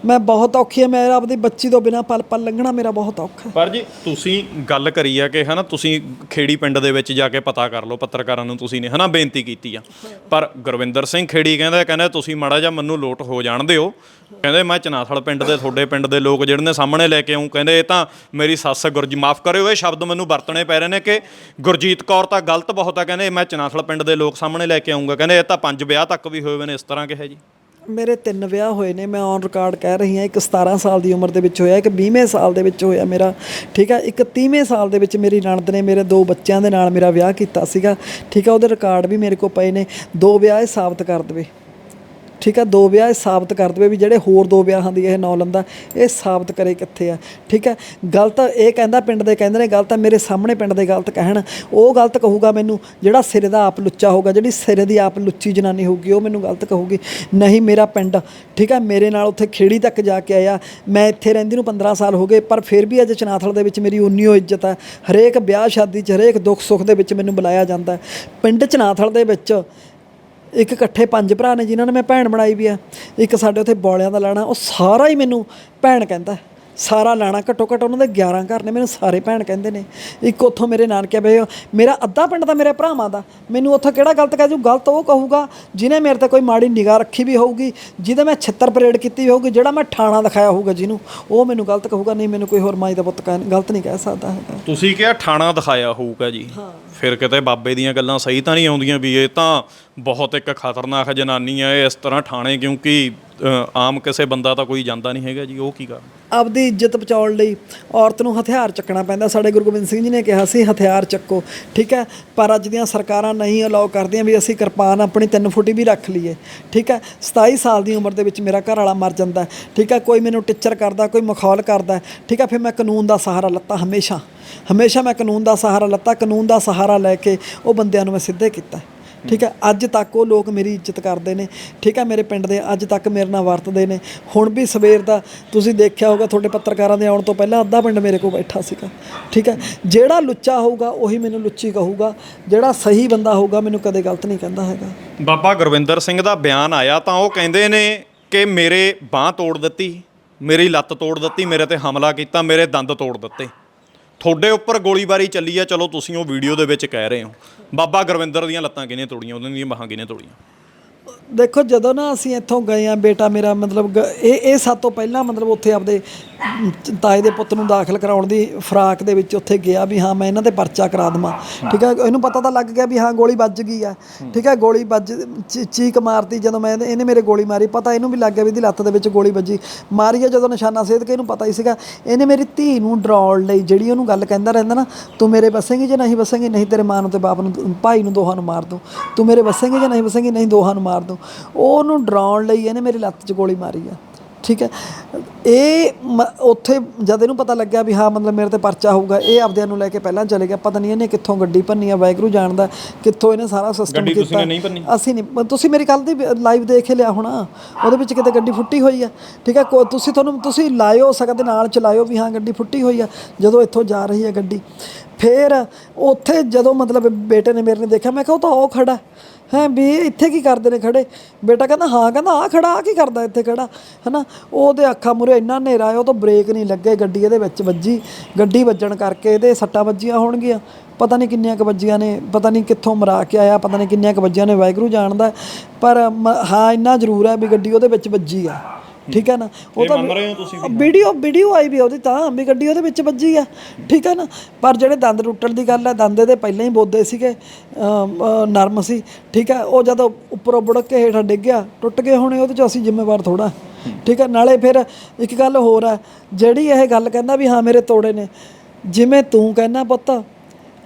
ਮੈਂ ਬਹੁਤ ਔਖੀ ਆ ਮੈਂ ਆਪਦੀ ਬੱਚੀ ਤੋਂ ਬਿਨਾ ਪਲ ਪਲ ਲੰਘਣਾ ਮੇਰਾ ਬਹੁਤ ਔਖਾ ਪਰ ਜੀ, ਤੁਸੀਂ ਗੱਲ ਕਰੀ ਆ ਕਿ ਹਨਾ, ਤੁਸੀਂ ਖੇੜੀ ਪਿੰਡ ਦੇ ਵਿੱਚ ਜਾ ਕੇ ਪਤਾ ਕਰ ਲਓ, ਪੱਤਰਕਾਰਾਂ ਨੂੰ ਤੁਸੀਂ ਨੇ ਹਨਾ, ਬੇਨਤੀ ਕੀਤੀ ਆ। ਪਰ ਗੁਰਵਿੰਦਰ ਸਿੰਘ ਖੇੜੀ ਕਹਿੰਦਾ ਕਹਿੰਦਾ ਤੁਸੀਂ ਮਾੜਾ ਜਿਹਾ ਮੈਨੂੰ ਲੋਟ ਹੋ ਜਾਣ ਦਿਓ। ਕਹਿੰਦੇ, ਮੈਂ ਚਨਾਥਲ ਪਿੰਡ ਦੇ, ਤੁਹਾਡੇ ਪਿੰਡ ਦੇ ਲੋਕ ਜਿਹੜੇ ਨੇ ਸਾਹਮਣੇ ਲੈ ਕੇ ਆਉਂ ਕਹਿੰਦੇ, ਇਹ ਤਾਂ ਮੇਰੀ ਸੱਸ ਗੁਰਜੀ, ਮਾਫ ਕਰਿਓ, ਇਹ ਸ਼ਬਦ ਮੈਨੂੰ ਵਰਤਣੇ ਪੈ ਰਹੇ ਨੇ ਕਿ ਗੁਰਜੀਤ ਕੌਰ ਤਾਂ ਗਲਤ ਬਹੁਤ ਆ। ਕਹਿੰਦੇ, ਮੈਂ ਚਨਾਥਲ ਪਿੰਡ ਦੇ ਲੋਕ ਸਾਹਮਣੇ ਲੈ ਕੇ ਆਉਂਗਾ ਕਹਿੰਦੇ, ਇਹ ਤਾਂ ਪੰਜ ਵਿਆਹ ਤੱਕ ਵੀ ਹੋਏ ਹੋਏ ਨੇ, ਇਸ ਤਰ੍ਹਾਂ ਕਿਹਾ ਜੀ ਮੇਰੇ ਤਿੰਨ ਵਿਆਹ ਹੋਏ ਨੇ, ਮੈਂ ਔਨ ਰਿਕਾਰਡ ਕਹਿ ਰਹੀ ਹਾਂ, ਇੱਕ 17 ਸਾਲ ਦੀ ਉਮਰ ਦੇ ਵਿੱਚ ਹੋਇਆ, ਇੱਕ 20ਵੇਂ ਸਾਲ ਦੇ ਵਿੱਚ ਹੋਇਆ ਮੇਰਾ, ਠੀਕ ਹੈ ਇੱਕ 30ਵੇਂ ਸਾਲ ਦੇ ਵਿੱਚ ਮੇਰੀ ਨਣਦ ਨੇ ਮੇਰੇ ਦੋ ਬੱਚਿਆਂ ਦੇ ਨਾਲ ਮੇਰਾ ਵਿਆਹ ਕੀਤਾ ਸੀਗਾ, ਠੀਕ ਆ? ਉਹਦੇ ਰਿਕਾਰਡ ਵੀ ਮੇਰੇ ਕੋਲ ਪਏ ਨੇ, ਦੋ ਵਿਆਹ ਇਹ ਸਾਬਤ ਕਰ ਦੇਵੇ। ਠੀਕ ਹੈ ਦੋ ਵਿਆਹ ਇਹ ਸਾਬਤ ਕਰ ਦੇਵੇ ਵੀ ਜਿਹੜੇ ਹੋਰ ਦੋ ਵਿਆਹਾਂ ਦੀ ਇਹ ਨੌ ਲੰਦਾ ਇਹ ਸਾਬਤ ਕਰੇ ਕਿੱਥੇ ਆ, ਠੀਕ ਹੈ ਗਲਤ ਇਹ ਕਹਿੰਦਾ, ਪਿੰਡ ਦੇ ਕਹਿੰਦੇ ਨੇ ਗਲਤ ਆ ਮੇਰੇ ਸਾਹਮਣੇ ਪਿੰਡ ਦੇ ਗਲਤ ਕਹਿਣ, ਉਹ ਗਲਤ ਕਹੂਗਾ ਮੈਨੂੰ, ਜਿਹੜਾ ਸਿਰੇ ਦਾ ਆਪ ਲੁੱਚਾ ਹੋਊਗਾ, ਜਿਹੜੀ ਸਿਰੇ ਦੀ ਆਪ ਲੁੱਚੀ ਜਨਾਨੀ ਹੋਊਗੀ, ਉਹ ਮੈਨੂੰ ਗਲਤ ਕਹੂਗੀ, ਨਹੀਂ ਮੇਰਾ ਪਿੰਡ, ਠੀਕ ਹੈ ਮੇਰੇ ਨਾਲ ਉੱਥੇ ਖੇੜੀ ਤੱਕ ਜਾ ਕੇ ਆਇਆ, ਮੈਂ ਇੱਥੇ ਰਹਿੰਦੀ ਨੂੰ 15 ਸਾਲ ਹੋ ਗਏ, ਪਰ ਫਿਰ ਵੀ ਅੱਜ ਚਨਾਥਲ ਦੇ ਵਿੱਚ ਮੇਰੀ ਉਨੀ ਓ ਇੱਜ਼ਤ ਹੈ ਹਰੇਕ ਵਿਆਹ ਸ਼ਾਦੀ 'ਚ, ਹਰੇਕ ਦੁੱਖ ਸੁੱਖ ਦੇ ਵਿੱਚ ਮੈਨੂੰ ਬੁਲਾਇਆ ਜਾਂਦਾ। ਪਿੰਡ ਚਨਾਥਲ ਦੇ ਵਿੱਚ ਇੱਕ ਇਕੱਠੇ ਪੰਜ ਭਰਾ ਨੇ ਜਿਨ੍ਹਾਂ ਨੇ ਮੈਂ ਭੈਣ ਬਣਾਈ ਵੀ ਆ ਇੱਕ ਸਾਡੇ ਉੱਥੇ ਬੋਲਿਆਂ ਦਾ ਲਾਣਾ ਉਹ ਸਾਰਾ ਹੀ ਮੈਨੂੰ ਭੈਣ ਕਹਿੰਦਾ। ਸਾਰਾ ਲਾਣਾ ਘੱਟੋ ਘੱਟ ਉਹਨਾਂ ਦੇ 11 ਘਰ ਨੇ ਮੈਨੂੰ ਸਾਰੇ ਭੈਣ ਕਹਿੰਦੇ ਨੇ। ਇੱਕ ਉੱਥੋਂ ਮੇਰੇ ਨਾਨਕੇ ਬਏ ਮੇਰਾ ਅੱਧਾ ਪਿੰਡ ਤਾਂ ਮੇਰੇ ਭਰਾਵਾਂ ਦਾ। ਮੈਨੂੰ ਉੱਥੋਂ ਕਿਹੜਾ ਗਲਤ ਕਹਿ ਜੂ? ਗਲਤ ਉਹ ਕਹੂਗਾ ਜਿਹਨੇ ਮੇਰੇ ਤੇ ਕੋਈ ਮਾੜੀ ਨਿਗਾਹ ਰੱਖੀ ਵੀ ਹੋਊਗੀ ਜਿਹਦੇ ਮੈਂ ਛਿੱਤਰ ਪਰੇਡ ਕੀਤੀ ਹੋਊਗੀ ਜਿਹੜਾ ਮੈਂ ਠਾਣਾ ਦਿਖਾਇਆ ਹੋਊਗਾ ਜਿਹਨੂੰ ਉਹ ਮੈਨੂੰ ਗਲਤ ਕਹੂਗਾ ਨਹੀਂ ਮੈਨੂੰ ਕੋਈ ਹੋਰ ਮਾਈ ਦਾ ਪੁੱਤ ਕਹਿ- ਗਲਤ ਨਹੀਂ ਕਹਿ ਸਕਦਾ ਹੈਗਾ। ਤੁਸੀਂ ਕਿਹਾ ਠਾਣਾ ਦਿਖਾਇਆ ਹੋਊਗਾ ਜੀ। ਫਿਰ ਕਿਤੇ ਬਾਬੇ ਦੀਆਂ ਗੱਲਾਂ ਸਹੀ ਤਾਂ ਨਹੀਂ ਆਉਂਦੀਆਂ ਵੀ ਇਹ ਤਾਂ ਬਹੁਤ ਇੱਕ ਖਤਰਨਾਕ ਜਨਾਨੀ ਹੈ ਇਹ ਇਸ ਤਰ੍ਹਾਂ ਠਾਣੇ, ਕਿਉਂਕਿ ਆਮ ਕਿਸੇ ਬੰਦਾ ਤਾਂ ਕੋਈ ਜਾਂਦਾ ਨਹੀਂ ਹੈਗਾ ਜੀ, ਉਹ ਕੀ ਗੱਲ ਆਪਦੀ ਇੱਜ਼ਤ ਬਚਾਉਣ ਲਈ ਔਰਤ ਨੂੰ ਹਥਿਆਰ ਚੱਕਣਾ ਪੈਂਦਾ। ਸਾਡੇ ਗੁਰੂ ਗੋਬਿੰਦ ਸਿੰਘ ਜੀ ਨੇ ਕਿਹਾ ਸੀ, ਹਥਿਆਰ ਚੱਕੋ। ਠੀਕ ਹੈ? ਪਰ ਅੱਜ ਦੀਆਂ ਸਰਕਾਰਾਂ ਨਹੀਂ ਅਲਾਉ ਕਰਦੀਆਂ ਵੀ ਅਸੀਂ ਕਿਰਪਾਨ ਆਪਣੀ 3 ਫੁੱਟੀ ਵੀ ਰੱਖ ਲਈਏ। ਠੀਕ ਹੈ? 27 ਸਾਲ ਦੀ ਉਮਰ ਦੇ ਵਿੱਚ ਮੇਰਾ ਘਰ ਵਾਲਾ ਮਰ ਜਾਂਦਾ। ਠੀਕ ਹੈ? ਕੋਈ ਮੈਨੂੰ ਟਿੱਚਰ ਕਰਦਾ, ਕੋਈ ਮਖੌਲ ਕਰਦਾ। ਠੀਕ ਹੈ? ਫਿਰ ਮੈਂ ਕਾਨੂੰਨ ਦਾ ਸਹਾਰਾ ਲੱਤਾ ਹਮੇਸ਼ਾ। ਹਮੇਸ਼ਾ ਮੈਂ ਕਾਨੂੰਨ ਦਾ ਸਹਾਰਾ ਲੱਤਾ, ਕਾਨੂੰਨ ਦਾ ਸਹਾਰਾ ਲੈ ਕੇ ਉਹ ਬੰਦਿਆਂ ਨੂੰ ਮੈਂ ਸਿੱਧੇ ਕੀਤਾ। ਠੀਕ ਹੈ, ਅੱਜ ਤੱਕ ਉਹ ਲੋਕ ਮੇਰੀ ਇੱਜ਼ਤ ਕਰਦੇ ਨੇ, ਠੀਕ ਹੈ, ਮੇਰੇ ਪਿੰਡ ਦੇ ਅੱਜ ਤੱਕ ਮੇਰੇ ਨਾਲ ਵਰਤਦੇ ਨੇ। ਹੁਣ ਵੀ ਸਵੇਰ ਦਾ ਤੁਸੀਂ ਦੇਖਿਆ ਹੋਗਾ ਤੁਹਾਡੇ ਪੱਤਰਕਾਰਾਂ ਦੇ ਆਉਣ ਤੋਂ ਪਹਿਲਾਂ ਅੱਧਾ ਪਿੰਡ ਮੇਰੇ ਕੋਲ ਬੈਠਾ ਸੀਗਾ, ਠੀਕ ਹੈ। ਜਿਹੜਾ ਲੁੱਚਾ ਹੋਊਗਾ, ਉਹੀ ਮੈਨੂੰ ਲੁੱਚੀ ਕਹੂਗਾ, ਜਿਹੜਾ ਸਹੀ ਬੰਦਾ ਹੋਊਗਾ, ਮੈਨੂੰ ਕਦੇ ਗਲਤ ਨਹੀਂ ਕਹਿੰਦਾ ਹੈਗਾ। ਬਾਬਾ ਗੁਰਵਿੰਦਰ ਸਿੰਘ ਦਾ ਬਿਆਨ ਆਇਆ ਤਾਂ ਉਹ ਕਹਿੰਦੇ ਨੇ ਕਿ ਮੇਰੇ ਬਾਹ ਤੋੜ ਦਿੱਤੀ, ਮੇਰੀ ਲੱਤ ਤੋੜ ਦਿੱਤੀ, ਮੇਰੇ ਤੇ ਹਮਲਾ ਕੀਤਾ, ਮੇਰੇ ਦੰਦ ਤੋੜ ਦਿੱਤੇ। ਤੁਹਾਡੇ ਉੱਪਰ ਗੋਲੀਬਾਰੀ ਚੱਲੀ ਆ, ਚਲੋ ਤੁਸੀਂ ਉਹ ਵੀਡੀਓ ਦੇ ਵਿੱਚ ਕਹਿ ਰਹੇ ਹੋ। ਬਾਬਾ ਗੁਰਵਿੰਦਰ ਦੀਆਂ ਲੱਤਾਂ ਕਿਹਨੇ ਤੋੜੀਆਂ ਉਹਨਾਂ ਦੀਆਂ ਬਾਹਾਂ ਕਿਹਨੇ ਤੋੜੀਆਂ? ਦੇਖੋ ਜਦੋਂ ਨਾ ਅਸੀਂ ਇੱਥੋਂ ਗਏ ਆ ਬੇਟਾ ਮੇਰਾ ਮਤਲਬ ਗ- ਇਹ ਇਹ ਸਭ ਤੋਂ ਪਹਿਲਾਂ ਮਤਲਬ ਉੱਥੇ ਆਪਦੇ ਤਾਏ ਦੇ ਪੁੱਤ ਨੂੰ ਦਾਖਲ ਕਰਾਉਣ ਦੀ ਫਰਾਕ ਦੇ ਵਿੱਚ ਉੱਥੇ ਗਿਆ ਵੀ ਹਾਂ ਮੈਂ ਇਹਨਾਂ ਤੇ ਪਰਚਾ ਕਰਾ ਦੇਵਾਂ। ਠੀਕ ਹੈ ਇਹਨੂੰ ਪਤਾ ਤਾਂ ਲੱਗ ਗਿਆ ਵੀ ਹਾਂ ਗੋਲੀ ਵੱਜ ਗਈ ਆ। ਠੀਕ ਹੈ ਗੋਲੀ ਵੱਜ ਚੀ- ਚੀਕ ਮਾਰਤੀ ਜਦੋਂ ਮੈਂ ਇਹਨੇ ਇਹਨੇ ਮੇਰੇ ਗੋਲੀ ਮਾਰੀ। ਪਤਾ ਇਹਨੂੰ ਵੀ ਲੱਗ ਗਿਆ ਵੀ ਇਹਦੀ ਲੱਤ ਦੇ ਵਿੱਚ ਗੋਲੀ ਵੱਜੀ। ਮਾਰੀ ਆ ਜਦੋਂ ਨਿਸ਼ਾਨਾ ਸੇਧ ਕੇ ਇਹਨੂੰ ਪਤਾ ਹੀ ਸੀਗਾ। ਇਹਨੇ ਮੇਰੀ ਧੀ ਨੂੰ ਡਰਾਉਣ ਲਈ ਜਿਹੜੀ ਉਹਨੂੰ ਗੱਲ ਕਹਿੰਦਾ ਰਹਿੰਦਾ ਨਾ ਤੂੰ ਮੇਰੇ ਵਸੇਂਗੀ ਜੇ ਨਹੀਂ ਵਸੇਂਗੀ? ਨਹੀਂ ਤੇਰੇ ਮਾਂ ਨੂੰ ਤੇ ਬਾਪ ਨੂੰ ਭਾਈ ਨੂੰ ਦੋਹਾਂ ਨੂੰ ਮਾਰ ਦੂੰ ਤੂੰ ਮੇਰੇ ਵਸੇਂਗੀ ਜੇ ਨਹੀਂ ਵਸੇਂਗੀ? ਨਹੀਂ ਦੋਹਾਂ ਨੂੰ ਮਾਰ ਦੂੰ ਉਹਨੂੰ ਡਰਾਉਣ ਲਈ ਇਹਨੇ ਮੇਰੀ ਲੱਤ 'ਚ ਗੋਲੀ ਮਾਰੀ ਆ। ਠੀਕ ਹੈ? ਇਹ ਉੱਥੇ ਜਦ ਇਹਨੂੰ ਪਤਾ ਲੱਗਿਆ ਵੀ ਹਾਂ ਮਤਲਬ ਮੇਰੇ ਤੇ ਪਰਚਾ ਹੋਊਗਾ ਇਹ ਆਪਦਿਆਂ ਨੂੰ ਲੈ ਕੇ ਪਹਿਲਾਂ ਚਲੇ ਗਿਆ। ਪਤਾ ਨਹੀਂ ਇਹਨੇ ਕਿੱਥੋਂ ਗੱਡੀ ਭੰਨੀ ਆ ਵਾਹਿਗੁਰੂ ਜਾਣਦਾ ਕਿੱਥੋਂ ਇਹਨੇ ਸਾਰਾ ਸਿਸਟਮ ਕੀਤਾ? ਅਸੀਂ ਨਹੀਂ ਤੁਸੀਂ ਮੇਰੀ ਕੱਲ ਦੀ ਲਾਈਵ ਦੇਖ ਹੀ ਲਿਆ ਹੋਣਾ। ਉਹਦੇ ਵਿੱਚ ਕਿਤੇ ਗੱਡੀ ਫੁੱਟੀ ਹੋਈ ਆ। ਠੀਕ ਹੈ? ਤੁਸੀਂ ਤੁਹਾਨੂੰ ਤੁਸੀਂ ਲਾਇਓ ਸਕਦੇ ਨਾਲ ਚਲਾਇਓ ਵੀ ਹਾਂ ਗੱਡੀ ਫੁੱਟੀ ਹੋਈ ਆ ਜਦੋਂ ਇੱਥੋਂ ਜਾ ਰਹੀ ਹੈ ਗੱਡੀ। ਫਿਰ ਉੱਥੇ ਜਦੋਂ ਮਤਲਬ ਬੇਟੇ ਨੇ ਮੇਰੇ ਨੇ ਦੇਖਿਆ ਮੈਂ ਕਿਹਾ ਉਹ ਤਾਂ ਉਹ ਖੜਾ। ਹੈ ਵੀ ਇਹ ਇੱਥੇ ਕੀ ਕਰਦੇ ਨੇ ਖੜੇ? ਬੇਟਾ ਕਹਿੰਦਾ, ਹਾਂ, ਕਹਿੰਦਾ ਆ ਖੜਾ ਆ ਕੀ ਕਰਦਾ ਇੱਥੇ ਖੜਾ? ਹਨਾ? ਉਹਦੇ ਅੱਖਾਂ ਮੁਰੇ ਇੰਨਾ ਹਨੇਰਾ ਹੈ ਉਹ ਤਾਂ ਬ੍ਰੇਕ ਨਹੀਂ ਲੱਗੇ ਗੱਡੀ ਇਹਦੇ ਵਿੱਚ ਵੱਜੀ। ਗੱਡੀ ਵੱਜਣ ਕਰਕੇ ਇਹਦੇ ਸੱਟਾਂ ਵੱਜੀਆਂ ਹੋਣਗੀਆਂ। ਪਤਾ ਨਹੀਂ ਕਿੰਨੀਆਂ ਕੁ ਵੱਜੀਆਂ ਨੇ, ਪਤਾ ਨਹੀਂ ਕਿੱਥੋਂ ਮਰਾ ਕੇ ਆਇਆ, ਪਤਾ ਨਹੀਂ ਕਿੰਨੀਆਂ ਕੁ ਵੱਜੀਆਂ ਨੇ, ਵਾਹਿਗੁਰੂ ਜਾਣਦਾ। ਪਰ ਮ- ਹਾਂ, ਇੰਨਾ ਜ਼ਰੂਰ ਹੈ ਵੀ ਗੱਡੀ ਉਹਦੇ ਵਿੱਚ ਵੱਜੀ ਆ। ਠੀਕ ਹੈ ਨਾ? ਉਹ ਤਾਂ ਮੰਨ ਰਹੇ ਹੋ ਤੁਸੀਂ ਵੀਡੀਓ ਵੀਡੀਓ ਆਈ ਵੀ ਉਹਦੀ ਤਾਂ ਵੀ ਗੱਡੀ ਉਹਦੇ ਵਿੱਚ ਵੱਜੀ ਆ ਠੀਕ ਹੈ ਨਾ? ਪਰ ਜਿਹੜੇ ਦੰਦ ਟੁੱਟਣ ਦੀ ਗੱਲ ਹੈ ਦੰਦ ਇਹਦੇ ਪਹਿਲਾਂ ਹੀ ਬੋਦੇ ਸੀਗੇ ਨਰਮ ਸੀ ਠੀਕ ਹੈ? ਉਹ ਜਦੋਂ ਉੱਪਰੋਂ ਬੁੜਕ ਕੇ ਹੇਠਾਂ ਡਿੱਗ ਗਿਆ ਟੁੱਟ ਗਏ ਹੋਣੇ ਉਹਦੇ ਚ ਅਸੀਂ ਜ਼ਿੰਮੇਵਾਰ ਥੋੜਾ ਠੀਕ ਹੈ? ਨਾਲੇ ਫਿਰ ਇੱਕ ਗੱਲ ਹੋਰ ਹੈ ਜਿਹੜੀ ਇਹ ਗੱਲ ਕਹਿੰਦਾ ਵੀ ਹਾਂ ਮੇਰੇ ਤੋੜੇ ਨੇ ਜਿਵੇਂ ਤੂੰ ਕਹਿੰਦਾ ਪੁੱਤ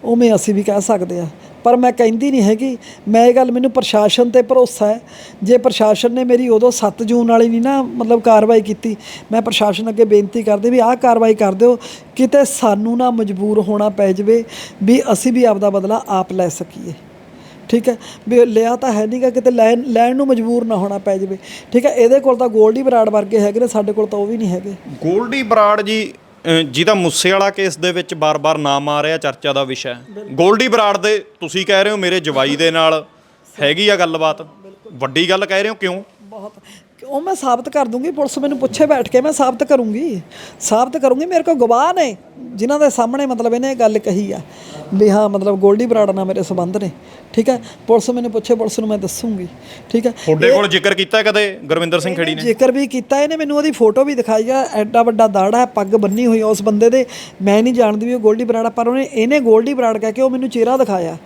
ਉਵੇਂ ਅਸੀਂ ਵੀ ਕਹਿ ਸਕਦੇ ਆ। ਪਰ ਮੈਂ ਕਹਿੰਦੀ ਨਹੀਂ ਹੈਗੀ। ਮੈਂ ਇਹ ਗੱਲ ਮੈਨੂੰ ਪ੍ਰਸ਼ਾਸਨ ਤੇ ਭਰੋਸਾ ਹੈ। ਜੇ ਪ੍ਰਸ਼ਾਸਨ ਨੇ ਮੇਰੀ ਉਦੋਂ 7 ਜੂਨ ਵਾਲੀ ਨਹੀਂ ਨਾ ਮਤਲਬ ਕਾਰਵਾਈ ਕੀਤੀ, ਮੈਂ ਪ੍ਰਸ਼ਾਸਨ ਅੱਗੇ ਬੇਨਤੀ ਕਰਦੀ ਵੀ ਆਹ ਕਾਰਵਾਈ ਕਰ ਦਿਓ। ਕਿਤੇ ਸਾਨੂੰ ਨਾ ਮਜਬੂਰ ਹੋਣਾ ਪੈ ਜਾਵੇ ਵੀ ਅਸੀਂ ਵੀ ਆਪਦਾ ਬਦਲਾ ਆਪ ਲੈ ਸਕੀਏ। ਠੀਕ ਹੈ? ਵੀ ਲਿਆ ਤਾਂ ਹੈ ਨਹੀਂਗਾ ਕਿਤੇ ਲੈਣ ਲੈਣ ਨੂੰ ਮਜਬੂਰ ਨਾ ਹੋਣਾ ਪੈ ਜਾਵੇ। ਠੀਕ ਹੈ? ਇਹਦੇ ਕੋਲ ਤਾਂ ਗੋਲਡੀ ਬਰਾੜ ਵਰਗੇ ਹੈਗੇ ਨੇ, ਸਾਡੇ ਕੋਲ ਤਾਂ ਉਹ ਵੀ ਨਹੀਂ ਹੈਗੇ। ਗੋਲਡੀ ਬਰਾੜ ਜੀ ਜਿਹਦਾ ਮੁੱਸੇ ਵਾਲਾ ਕੇਸ ਦੇ ਵਿੱਚ ਬਾਰ-ਬਾਰ ਨਾਮ ਆ ਰਿਹਾ ਚਰਚਾ ਦਾ ਵਿਸ਼ਾ ਹੈ। ਗੋਲਡੀ ਬਰਾੜ ਦੇ ਤੁਸੀਂ ਕਹਿ ਰਹੇ ਹੋ ਮੇਰੇ ਜਵਾਈ ਦੇ ਨਾਲ ਹੈਗੀ ਆ ਗੱਲਬਾਤ। ਵੱਡੀ ਗੱਲ ਕਹਿ ਰਹੇ ਹੋ ਕਿਉਂ? ਬਹੁਤ। ਉਹ ਮੈਂ ਸਾਬਤ ਕਰ ਦੂੰਗੀ ਪੁਲਿਸ ਮੈਨੂੰ ਪੁੱਛੇ ਬੈਠ ਕੇ ਮੈਂ ਸਾਬਤ ਕਰੂੰਗੀ। ਸਾਬਤ ਕਰੂੰਗੀ ਮੇਰੇ ਕੋਲ ਗਵਾਹ ਨੇ ਜਿਨ੍ਹਾਂ ਦੇ ਸਾਹਮਣੇ ਮਤਲਬ ਇਹਨੇ ਇਹ ਗੱਲ ਕਹੀ ਆ ਵੀ ਹਾਂ ਮਤਲਬ ਗੋਲਡੀ ਬਰਾੜ ਨਾਲ ਮੇਰੇ ਸੰਬੰਧ ਨੇ ਠੀਕ ਹੈ? ਪੁਲਿਸ ਮੈਨੂੰ ਪੁੱਛੇ ਪੁਲਿਸ ਨੂੰ ਮੈਂ ਦੱਸੂੰਗੀ ਠੀਕ ਹੈ? ਤੁਹਾਡੇ ਕੋਲ ਜ਼ਿਕਰ ਕੀਤਾ ਕਦੇ? ਗੁਰਵਿੰਦਰ ਸਿੰਘ ਖੇੜੀ ਨੇ? ਜ਼ਿਕਰ ਵੀ ਕੀਤਾ ਇਹਨੇ ਮੈਨੂੰ ਉਹਦੀ ਫੋਟੋ ਵੀ ਦਿਖਾਈ ਆ ਐਡਾ ਵੱਡਾ ਦਾੜਾ ਹੈ ਪੱਗ ਬੰਨੀ ਹੋਈ ਉਸ ਬੰਦੇ ਦੇ ਮੈਂ ਨਹੀਂ ਜਾਣਦੀ ਵੀ ਉਹ ਗੋਲਡੀ ਬਰਾੜ ਪਰ ਉਹਨੇ ਇਹਨੇ ਗੋਲਡੀ ਬਰਾੜ ਕਹਿ ਕੇ ਉਹ ਮੈਨੂੰ ਚਿਹਰਾ ਦਿਖਾਇਆ।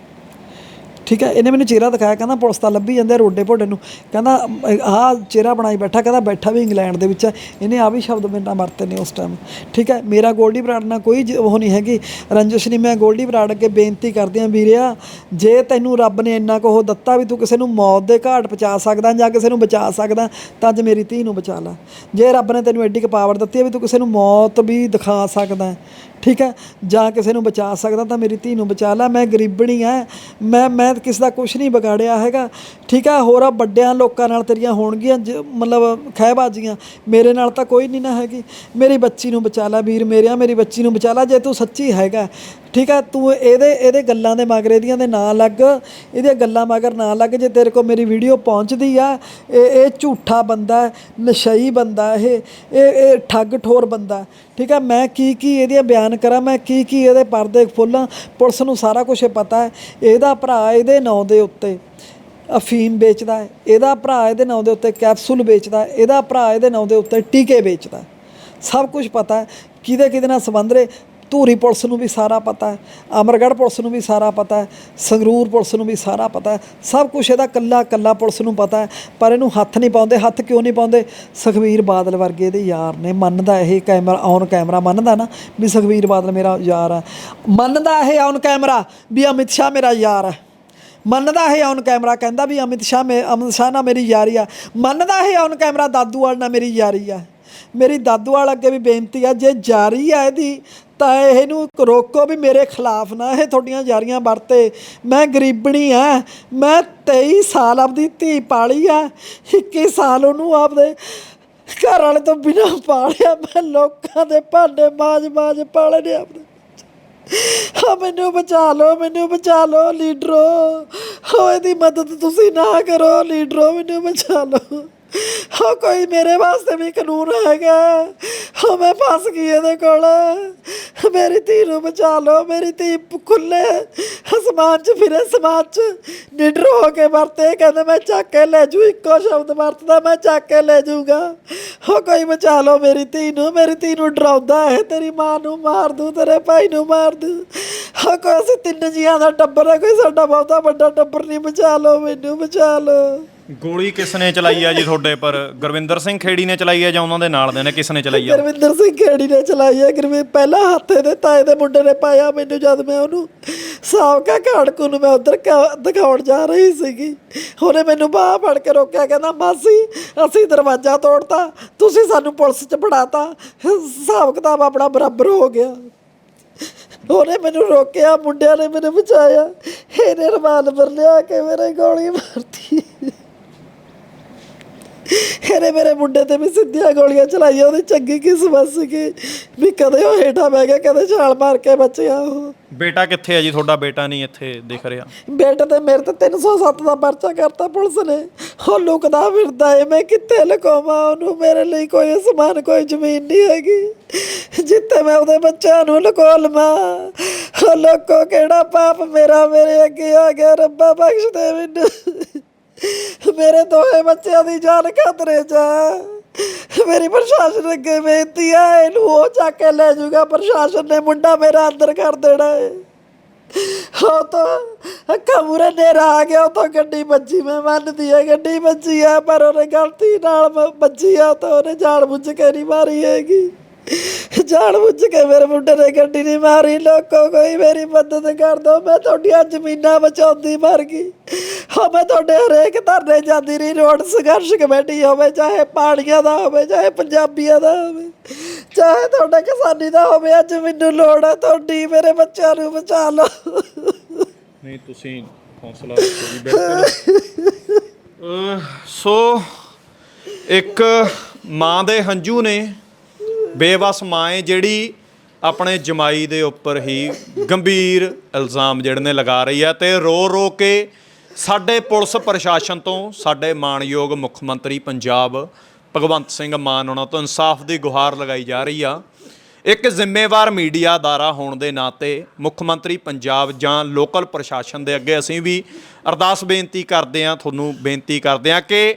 ਠੀਕ ਹੈ, ਇਹਨੇ ਮੈਨੂੰ ਚਿਹਰਾ ਦਿਖਾਇਆ, ਕਹਿੰਦਾ ਪੁਲਿਸ ਤਾਂ ਲੱਭੀ ਜਾਂਦੇ ਰੋਡੇ ਭੋਡੇ ਨੂੰ। ਕਹਿੰਦਾ, ਆਹ ਚਿਹਰਾ ਬਣਾਈ ਬੈਠਾ, ਕਹਿੰਦਾ ਬੈਠਾ ਵੀ ਇੰਗਲੈਂਡ ਦੇ ਵਿੱਚ ਹੈ। ਇਹਨੇ ਆ ਵੀ ਸ਼ਬਦ ਮੇਰੇ ਨਾਲ ਵਰਤੇ ਨੇ ਉਸ ਟਾਈਮ ਠੀਕ ਹੈ, ਮੇਰਾ ਗੋਲਡੀ ਬਰਾੜ ਨਾਲ ਕੋਈ ਜ- ਉਹ ਨਹੀਂ ਹੈਗੀ। ਰੰਜਿਸ਼ ਨਹੀਂ, ਮੈਂ ਗੋਲਡੀ ਬਰਾੜ ਅੱਗੇ ਬੇਨਤੀ ਕਰਦੀ ਹਾਂ ਵੀਰਿਆ, ਜੇ ਤੈਨੂੰ ਰੱਬ ਨੇ ਇੰਨਾ ਕੁ ਉਹ ਦਿੱਤਾ ਵੀ ਤੂੰ ਕਿਸੇ ਨੂੰ ਮੌਤ ਦੇ ਘਾਟ ਪਹੁੰਚਾ ਸਕਦਾ ਜਾਂ ਕਿਸੇ ਨੂੰ ਬਚਾ ਸਕਦਾ, ਤਾਂ ਅੱਜ ਮੇਰੀ ਧੀ ਨੂੰ ਬਚਾ ਲੈ। ਜੇ ਰੱਬ ਨੇ ਤੈਨੂੰ ਐਡੀ ਕੁ ਪਾਵਰ ਦਿੱਤੀ ਹੈ ਵੀ ਤੂੰ ਕਿਸੇ ਨੂੰ ਮੌਤ ਵੀ ਦਿਖਾ ਸਕਦਾ ਠੀਕ ਹੈ? ਜਾਂ ਕਿਸੇ ਨੂੰ ਬਚਾ ਸਕਦਾ ਤਾਂ ਮੇਰੀ ਧੀ ਨੂੰ ਬਚਾ ਲੈ। ਮੈਂ ਗਰੀਬਣੀ ਐ। ਮੈਂ ਮੈਂ ਕਿਸੇ ਦਾ ਕੁਝ ਨਹੀਂ ਵਿਗਾੜਿਆ ਹੈਗਾ। ਠੀਕ ਹੈ? ਹੋਰ ਆ ਵੱਡਿਆਂ ਲੋਕਾਂ ਨਾਲ ਤੇਰੀਆਂ ਹੋਣਗੀਆਂ ਜ- ਮਤਲਬ ਖਹਿਬਾਜ਼ੀਆਂ ਮੇਰੇ ਨਾਲ ਤਾਂ ਕੋਈ ਨਹੀਂ ਨਾ ਹੈਗੀ। ਮੇਰੀ ਬੱਚੀ ਨੂੰ ਬਚਾ ਲੈ ਵੀਰ ਮੇਰਿਆ, ਮੇਰੀ ਬੱਚੀ ਨੂੰ ਬਚਾ ਲੈ। ਜੇ ਤੂੰ ਸੱਚੀ ਹੈਗਾ। ਠੀਕ ਹੈ? ਤੂੰ ਇਹਦੇ ਇਹਦੇ ਗੱਲਾਂ ਦੇ ਮਗਰ ਇਹਦੀਆਂ ਦੇ ਨਾਂ ਲੱਗ। ਇਹਦੀਆਂ ਗੱਲਾਂ ਮਗਰ ਨਾ ਲੱਗ। ਜੇ ਤੇਰੇ ਕੋਲ ਮੇਰੀ ਵੀਡੀਓ ਪਹੁੰਚਦੀ ਆ, ਇਹ ਇਹ ਝੂਠਾ ਬੰਦਾ ਨਸ਼ਈ ਬੰਦਾ ਇਹ। ਇਹ ਇਹ ਠੱਗ ਠੋਰ ਬੰਦਾ। ਠੀਕ ਹੈ? ਮੈਂ ਕੀ ਕੀ ਇਹਦੀਆਂ ਬਿਆਨ ਕਰਾਂ ਮੈਂ ਕੀ ਕੀ ਇਹਦੇ ਪਰਦੇ ਫੁੱਲਾਂ, ਪੁਲਿਸ ਨੂੰ ਸਾਰਾ ਕੁਝ ਪਤਾ ਹੈ। ਇਹਦਾ ਭਰਾ ਇਹਦੇ ਨਾਂ ਦੇ ਉੱਤੇ ਅਫੀਮ ਵੇਚਦਾ ਹੈ। ਇਹਦਾ ਭਰਾ ਇਹਦੇ ਨਾਂ ਦੇ ਉੱਤੇ ਕੈਪਸੂਲ ਵੇਚਦਾ ਹੈ। ਇਹਦਾ ਭਰਾ ਇਹਦੇ ਨਾਂ ਦੇ ਉੱਤੇ ਟੀਕੇ ਵੇਚਦਾ ਸਭ ਕੁਝ ਪਤਾ ਹੈ। ਕਿਹਦੇ ਕਿਹਦੇ ਨਾਲ ਸੰਬੰਧ ਰਹੇ? ਧੂਰੀ ਪੁਲਿਸ ਨੂੰ ਵੀ ਸਾਰਾ ਪਤਾ ਹੈ, ਅਮਰਗੜ੍ਹ ਪੁਲਿਸ ਨੂੰ ਵੀ ਸਾਰਾ ਪਤਾ ਹੈ, ਸੰਗਰੂਰ ਪੁਲਿਸ ਨੂੰ ਵੀ ਸਾਰਾ ਪਤਾ ਹੈ, ਸਭ ਕੁਝ ਇਹਦਾ ਕੱਲਾ ਕੱਲਾ ਪੁਲਿਸ ਨੂੰ ਪਤਾ ਹੈ, ਪਰ ਇਹਨੂੰ ਹੱਥ ਨਹੀਂ ਪਾਉਂਦੇ, ਹੱਥ ਕਿਉਂ ਨਹੀਂ ਪਾਉਂਦੇ? ਸੁਖਵੀਰ ਬਾਦਲ ਵਰਗੇ ਇਹਦੇ ਯਾਰ ਨੇ, ਮੰਨਦਾ ਇਹ ਕੈਮਰਾ ਔਨ ਕੈਮਰਾ ਮੰਨਦਾ ਨਾ ਵੀ ਸੁਖਵੀਰ ਬਾਦਲ ਮੇਰਾ ਯਾਰ ਹੈ। ਮੰਨਦਾ ਇਹ ਔਨ ਕੈਮਰਾ ਵੀ ਅਮਿਤ ਸ਼ਾਹ ਮੇਰਾ ਯਾਰ ਹੈ। ਮੰਨਦਾ ਇਹ ਔਨ ਕੈਮਰਾ, ਕਹਿੰਦਾ ਵੀ ਅਮਿਤ ਸ਼ਾਹ ਮੇ, ਅਮਿਤ ਸ਼ਾਹ ਨਾਲ ਮੇਰੀ ਯਾਰੀ ਆ। ਮੰਨਦਾ ਇਹ ਔਨ ਕੈਮਰਾ, ਦਾਦੂ ਦਾਦੂਵਾਲ ਨਾਲ ਮੇਰੀ ਯਾਰੀ ਆ। ਮੇਰੀ ਦਾਦੂ ਵਾਲ ਅੱਗੇ ਵੀ ਬੇਨਤੀ ਆ, ਜੇ ਜਾਰੀ ਆ ਇਹਦੀ, ਤਾਂ ਇਹਨੂੰ ਰੋਕੋ ਵੀ ਮੇਰੇ ਖਿਲਾਫ ਨਾ ਇਹ ਤੁਹਾਡੀਆਂ ਯਾਰੀਆਂ ਵਰਤੇ। ਮੈਂ ਗਰੀਬਣੀ ਆ, ਮੈਂ 23 ਸਾਲ ਆਪਦੀ ਧੀ ਪਾਲੀ ਆ 21 ਸਾਲ ਉਹਨੂੰ ਆਪਦੇ ਘਰ ਵਾਲੇ ਤੋਂ ਬਿਨਾਂ ਪਾਲਿਆ, ਮੈਂ ਲੋਕਾਂ ਦੇ ਭਾਂਡੇ ਮਾਜ-ਮਾਜ ਪਾਲੇ ਨੇ ਆਪਣੇ। ਹਾਂ ਮੈਨੂੰ ਬਚਾ ਲਓ, ਮੈਨੂੰ ਬਚਾ ਲਓ ਲੀਡਰੋ। ਹੋ ਇਹਦੀ ਮਦਦ ਤੁਸੀਂ ਨਾ ਕਰੋ, ਲੀਡਰੋ ਮੈਨੂੰ ਬਚਾ ਲਓ। ਹੋ, ਕੋਈ ਮੇਰੇ ਵਾਸਤੇ ਵੀ ਕਾਨੂੰਨ ਹੈਗਾ। ਹੋ, ਮੈਂ ਫਸ ਗਈ ਇਹਦੇ ਕੋਲ। ਮੇਰੀ ਧੀ ਨੂੰ ਬਚਾ ਲਓ, ਮੇਰੀ ਧੀ ਖੁੱਲੇ ਅਸਮਾਨ 'ਚ ਫਿਰੇ ਸਮਾਜ 'ਚ ਨਿਡਰ ਹੋ ਕੇ ਵਰਤੇ। ਕਹਿੰਦੇ, ਮੈਂ ਚੱਕ ਕੇ ਲੈ ਜੂ, ਇੱਕੋ ਸ਼ਬਦ ਵਰਤਦਾ, ਮੈਂ ਚੱਕ ਕੇ ਲੈ ਜੂਗਾ। ਹੋ, ਕੋਈ ਬਚਾ ਲਓ ਮੇਰੀ ਧੀ ਨੂੰ, ਮੇਰੀ ਧੀ ਨੂੰ ਡਰਾਉਂਦਾ ਹੈ। ਤੇਰੀ ਮਾਂ ਨੂੰ ਮਾਰ ਦੂ, ਤੇਰੇ ਭਾਈ ਨੂੰ ਮਾਰ ਦੂ। ਹੋ, ਕੋਈ ਅਸੀਂ ਤਿੰਨ ਜੀਆਂ ਦਾ ਟੱਬਰ ਹੈ, ਕੋਈ ਸਾਡਾ ਬਹੁਤਾ ਵੱਡਾ ਟੱਬਰ ਨਹੀਂ। ਬਚਾ ਲਓ ਮੈਨੂੰ, ਬਚਾ ਲਓ। ਗੋਲੀ ਕਿਸ ਨੇ ਚਲਾਈ ਆ ਜੀ ਤੁਹਾਡੇ ਪਰ? ਗੁਰਵਿੰਦਰ ਸਿੰਘ ਖੇੜੀ ਨੇ ਚਲਾਈ ਆ ਜਾਂ ਉਹਨਾਂ ਦੇ ਨਾਲ ਦੇ ਨੇ? ਕਿਸ ਨੇ ਚਲਾਈ ਆ? ਗੁਰਵਿੰਦਰ ਸਿੰਘ ਖੇੜੀ ਨੇ ਚਲਾਈ ਹੈ ਗੁਰਵਿੰਦਰ ਪਹਿਲਾ ਹੱਥੇ ਦੇ ਤਾਏ ਦੇ ਮੁੰਡੇ ਨੇ ਪਾਇਆ, ਮੈਨੂੰ ਜਦ ਮੈਂ ਉਹਨੂੰ ਸਾਵਕਾ ਘਾੜਕੂ ਨੂੰ ਮੈਂ ਉਧਰ ਦਿਖਾਉਣ ਜਾ ਰਹੀ ਸੀਗੀ। ਉਹਨੇ ਮੈਨੂੰ ਬਾਹ ਫੜ ਕੇ ਰੋਕਿਆ, ਕਹਿੰਦਾ, ਮਾਸੀ, ਅਸੀਂ ਦਰਵਾਜ਼ਾ ਤੋੜਤਾ, ਤੁਸੀਂ ਸਾਨੂੰ ਪੁਲਿਸ 'ਚ ਫੜਾਤਾ। ਹਿਸਾਬ ਕਿਤਾਬ ਆਪਣਾ ਬਰਾਬਰ ਹੋ ਗਿਆ। ਉਹਨੇ ਮੈਨੂੰ ਰੋਕਿਆ, ਮੁੰਡਿਆਂ ਨੇ ਮੈਨੂੰ ਬਚਾਇਆ। ਇਹਨੇ ਰਿਵਾਲਵਰ ਲਿਆ ਕੇ ਮੇਰੇ ਗੋਲੀ ਮਾਰਤੀ। ਇਹਨੇ ਮੇਰੇ ਮੁੰਡੇ ਤੇ ਵੀ ਸਿੱਧੀਆਂ ਗੋਲੀਆਂ ਚਲਾਈਆਂ ਉਹਦੀ ਚੰਗੀ ਕਿਸਮਤ ਸੀਗੀ। ਵੀ ਕਦੇ ਉਹ ਹੇਠਾਂ ਬਹਿ ਗਿਆ ਕਦੇ ਛਾਲ ਮਾਰ ਕੇ ਬਚਿਆ ਉਹ। ਬੇਟਾ ਕਿੱਥੇ ਆ ਜੀ? ਤੁਹਾਡਾ ਬੇਟਾ ਨਹੀਂ ਇੱਥੇ ਦਿਖ ਰਿਹਾ। ਬੇਟੇ ਤੇ ਮੇਰੇ ਤੇ 307 ਦਾ ਪਰਚਾ ਕਰਤਾ ਪੁਲਿਸ ਨੇ। ਉਹ ਲੁਕਦਾ ਫਿਰਦਾ ਏ ਮੈਂ ਕਿੱਥੇ ਲੁਕਾਵਾਂ ਉਹਨੂੰ? ਮੇਰੇ ਲਈ ਕੋਈ ਸਮਾਨ ਕੋਈ ਜ਼ਮੀਨ ਨਹੀਂ ਹੈਗੀ। ਜਿੱਥੇ ਮੈਂ ਉਹਦੇ ਬੱਚਿਆਂ ਨੂੰ ਲੁਕੋ ਲਵਾਂ ਉਹ ਲੋਕੋ ਕਿਹੜਾ ਪਾਪ ਮੇਰਾ ਮੇਰੇ ਅੱਗੇ ਆ ਗਿਆ ਰੱਬਾ ਬਖਸ਼ ਦੇ ਮੈਨੂੰ। ਮੇਰੇ ਦੋਹੇ ਬੱਚਿਆਂ ਦੀ ਜਾਨ ਖਤਰੇ 'ਚ ਆ। ਮੇਰੀ ਪ੍ਰਸ਼ਾਸਨ ਅੱਗੇ ਬੇਨਤੀ ਆ ਇਹਨੂੰ ਉਹ ਚੱਕ ਕੇ ਲੈ ਜਾਊਗਾ। ਪ੍ਰਸ਼ਾਸਨ ਨੇ ਮੁੰਡਾ ਮੇਰਾ ਅੰਦਰ ਕਰ ਦੇਣਾ ਏ ਉਹ ਤਾਂ ਅੱਖਾਂ ਮੂਰੇ ਨੇਰਾ ਆ ਗਿਆ, ਉਹ ਤਾਂ ਗੱਡੀ ਵੱਜੀ, ਮੈਂ ਮੰਨਦੀ ਆ ਗੱਡੀ ਵੱਜੀ ਆ, ਪਰ ਉਹਨੇ ਗਲਤੀ ਨਾਲ ਮ- ਵੱਜੀ ਆ ਤਾਂ ਉਹਨੇ ਜਾਣ ਬੁੱਝ ਕੇ ਨਹੀਂ ਮਾਰੀ ਹੈਗੀ। ਜਾਣ ਬੁੱਝ ਕੇ ਮੇਰੇ ਮੁੰਡੇ ਨੇ ਗੱਡੀ ਨਹੀਂ ਮਾਰੀ, ਲੋਕੋ ਕੋਈ ਮੇਰੀ ਮਦਦ ਕਰ ਦੋ, ਮੈਂ ਤੁਹਾਡੀਆਂ ਜ਼ਮੀਨਾਂ ਬਚਾਉਂਦੀ ਮਰ ਗਈ। ਹਾਂ, ਮੈਂ ਤੁਹਾਡੇ ਹਰੇਕ ਧਰਨੇ ਜਾਂਦੀ ਰਹੀ, ਰੋਡ ਸੰਘਰਸ਼ ਕਮੇਟੀ ਹੋਵੇ, ਚਾਹੇ ਪਾਣੀਆਂ ਦਾ ਹੋਵੇ, ਚਾਹੇ ਪੰਜਾਬੀਆਂ ਦਾ ਹੋਵੇ, ਚਾਹੇ ਤੁਹਾਡਾ ਕਿਸਾਨੀ ਦਾ ਹੋਵੇ, ਅੱਜ ਮੈਨੂੰ ਲੋੜ ਆ ਤੁਹਾਡੀ, ਮੇਰੇ ਬੱਚਿਆਂ ਨੂੰ ਬਚਾ ਲਓ। ਨਹੀਂ, ਤੁਸੀਂ ਹੌਸਲਾ ਰੱਖੋ ਜੀ, ਬਿਲਕੁਲ। ਸੋ, ਇੱਕ ਮਾਂ ਦੇ ਹੰਝੂ ਨੇ ਬੇਵਸ ਮਾਂ ਏ ਜਿਹੜੀ ਆਪਣੇ ਜਮਾਈ ਦੇ ਉੱਪਰ ਹੀ ਗੰਭੀਰ ਇਲਜ਼ਾਮ ਜਿਹੜੇ ਨੇ ਲਗਾ ਰਹੀ ਹੈ ਤੇ ਰੋ ਰੋ ਕੇ ਸਾਡੇ ਪੁਲਿਸ ਪ੍ਰਸ਼ਾਸਨ ਤੋਂ ਸਾਡੇ ਮਾਣਯੋਗ ਮੁੱਖ ਮੰਤਰੀ ਪੰਜਾਬ ਭਗਵੰਤ ਸਿੰਘ ਮਾਨ ਉਹਨਾਂ ਤੋਂ ਇਨਸਾਫ ਦੀ ਗੁਹਾਰ ਲਗਾਈ ਜਾ ਰਹੀ ਆ। ਇੱਕ ਜ਼ਿੰਮੇਵਾਰ ਮੀਡੀਆ ਅਦਾਰਾ ਹੋਣ ਦੇ ਨਾਤੇ ਮੁੱਖ ਮੰਤਰੀ ਪੰਜਾਬ ਜਾਂ ਲੋਕਲ ਪ੍ਰਸ਼ਾਸਨ ਦੇ ਅੱਗੇ ਅਸੀਂ ਵੀ ਅਰਦਾਸ ਬੇਨਤੀ ਕਰਦੇ ਹਾਂ, ਤੁਹਾਨੂੰ ਬੇਨਤੀ ਕਰਦੇ ਹਾਂ ਕਿ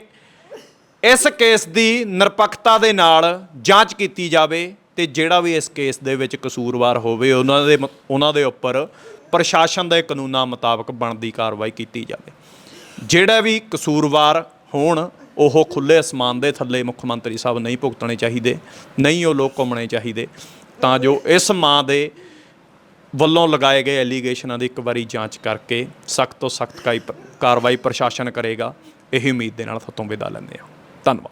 ਇਸ ਕੇਸ ਦੀ ਨਿਰਪੱਖਤਾ ਦੇ ਨਾਲ ਜਾਂਚ ਕੀਤੀ ਜਾਵੇ ਤੇ ਜਿਹੜਾ ਵੀ ਇਸ ਕੇਸ ਦੇ ਵਿੱਚ ਕਸੂਰਵਾਰ ਹੋਵੇ, ਉਹਨਾਂ ਦੇ ਉਹਨਾਂ ਦੇ ਉੱਪਰ ਪ੍ਰਸ਼ਾਸਨ ਦੇ ਕਾਨੂੰਨਾਂ ਮੁਤਾਬਕ ਬਣਦੀ ਕਾਰਵਾਈ ਕੀਤੀ ਜਾਵੇ। ਜਿਹੜਾ ਵੀ ਕਸੂਰਵਾਰ ਹੋਣ, ਉਹ ਖੁੱਲੇ ਅਸਮਾਨ ਦੇ ਥੱਲੇ ਮੁੱਖ ਮੰਤਰੀ ਸਾਹਿਬ ਨਹੀਂ ਭੁਗਤਣੇ ਚਾਹੀਦੇ, ਨਹੀਂ ਉਹ ਲੋਕ ਘੁੰਮਣੇ ਚਾਹੀਦੇ, ਤਾਂ ਜੋ ਇਸ ਮਾਂ ਦੇ ਵੱਲੋਂ ਲਗਾਏ ਗਏ ਐਲੀਗੇਸ਼ਨਾਂ ਦੀ ਇੱਕ ਵਾਰੀ ਜਾਂਚ ਕਰਕੇ ਸਖਤ ਤੋਂ ਸਖਤ ਕਾਰਵਾਈ ਪ੍ਰਸ਼ਾਸਨ ਕਰੇਗਾ, ਇਹੀ ਉਮੀਦ ਦੇ ਨਾਲ ਤੁਹਾਤੋਂ ਵਿਦਾ ਲੈਂਦੇ ਹਾਂ। ったのは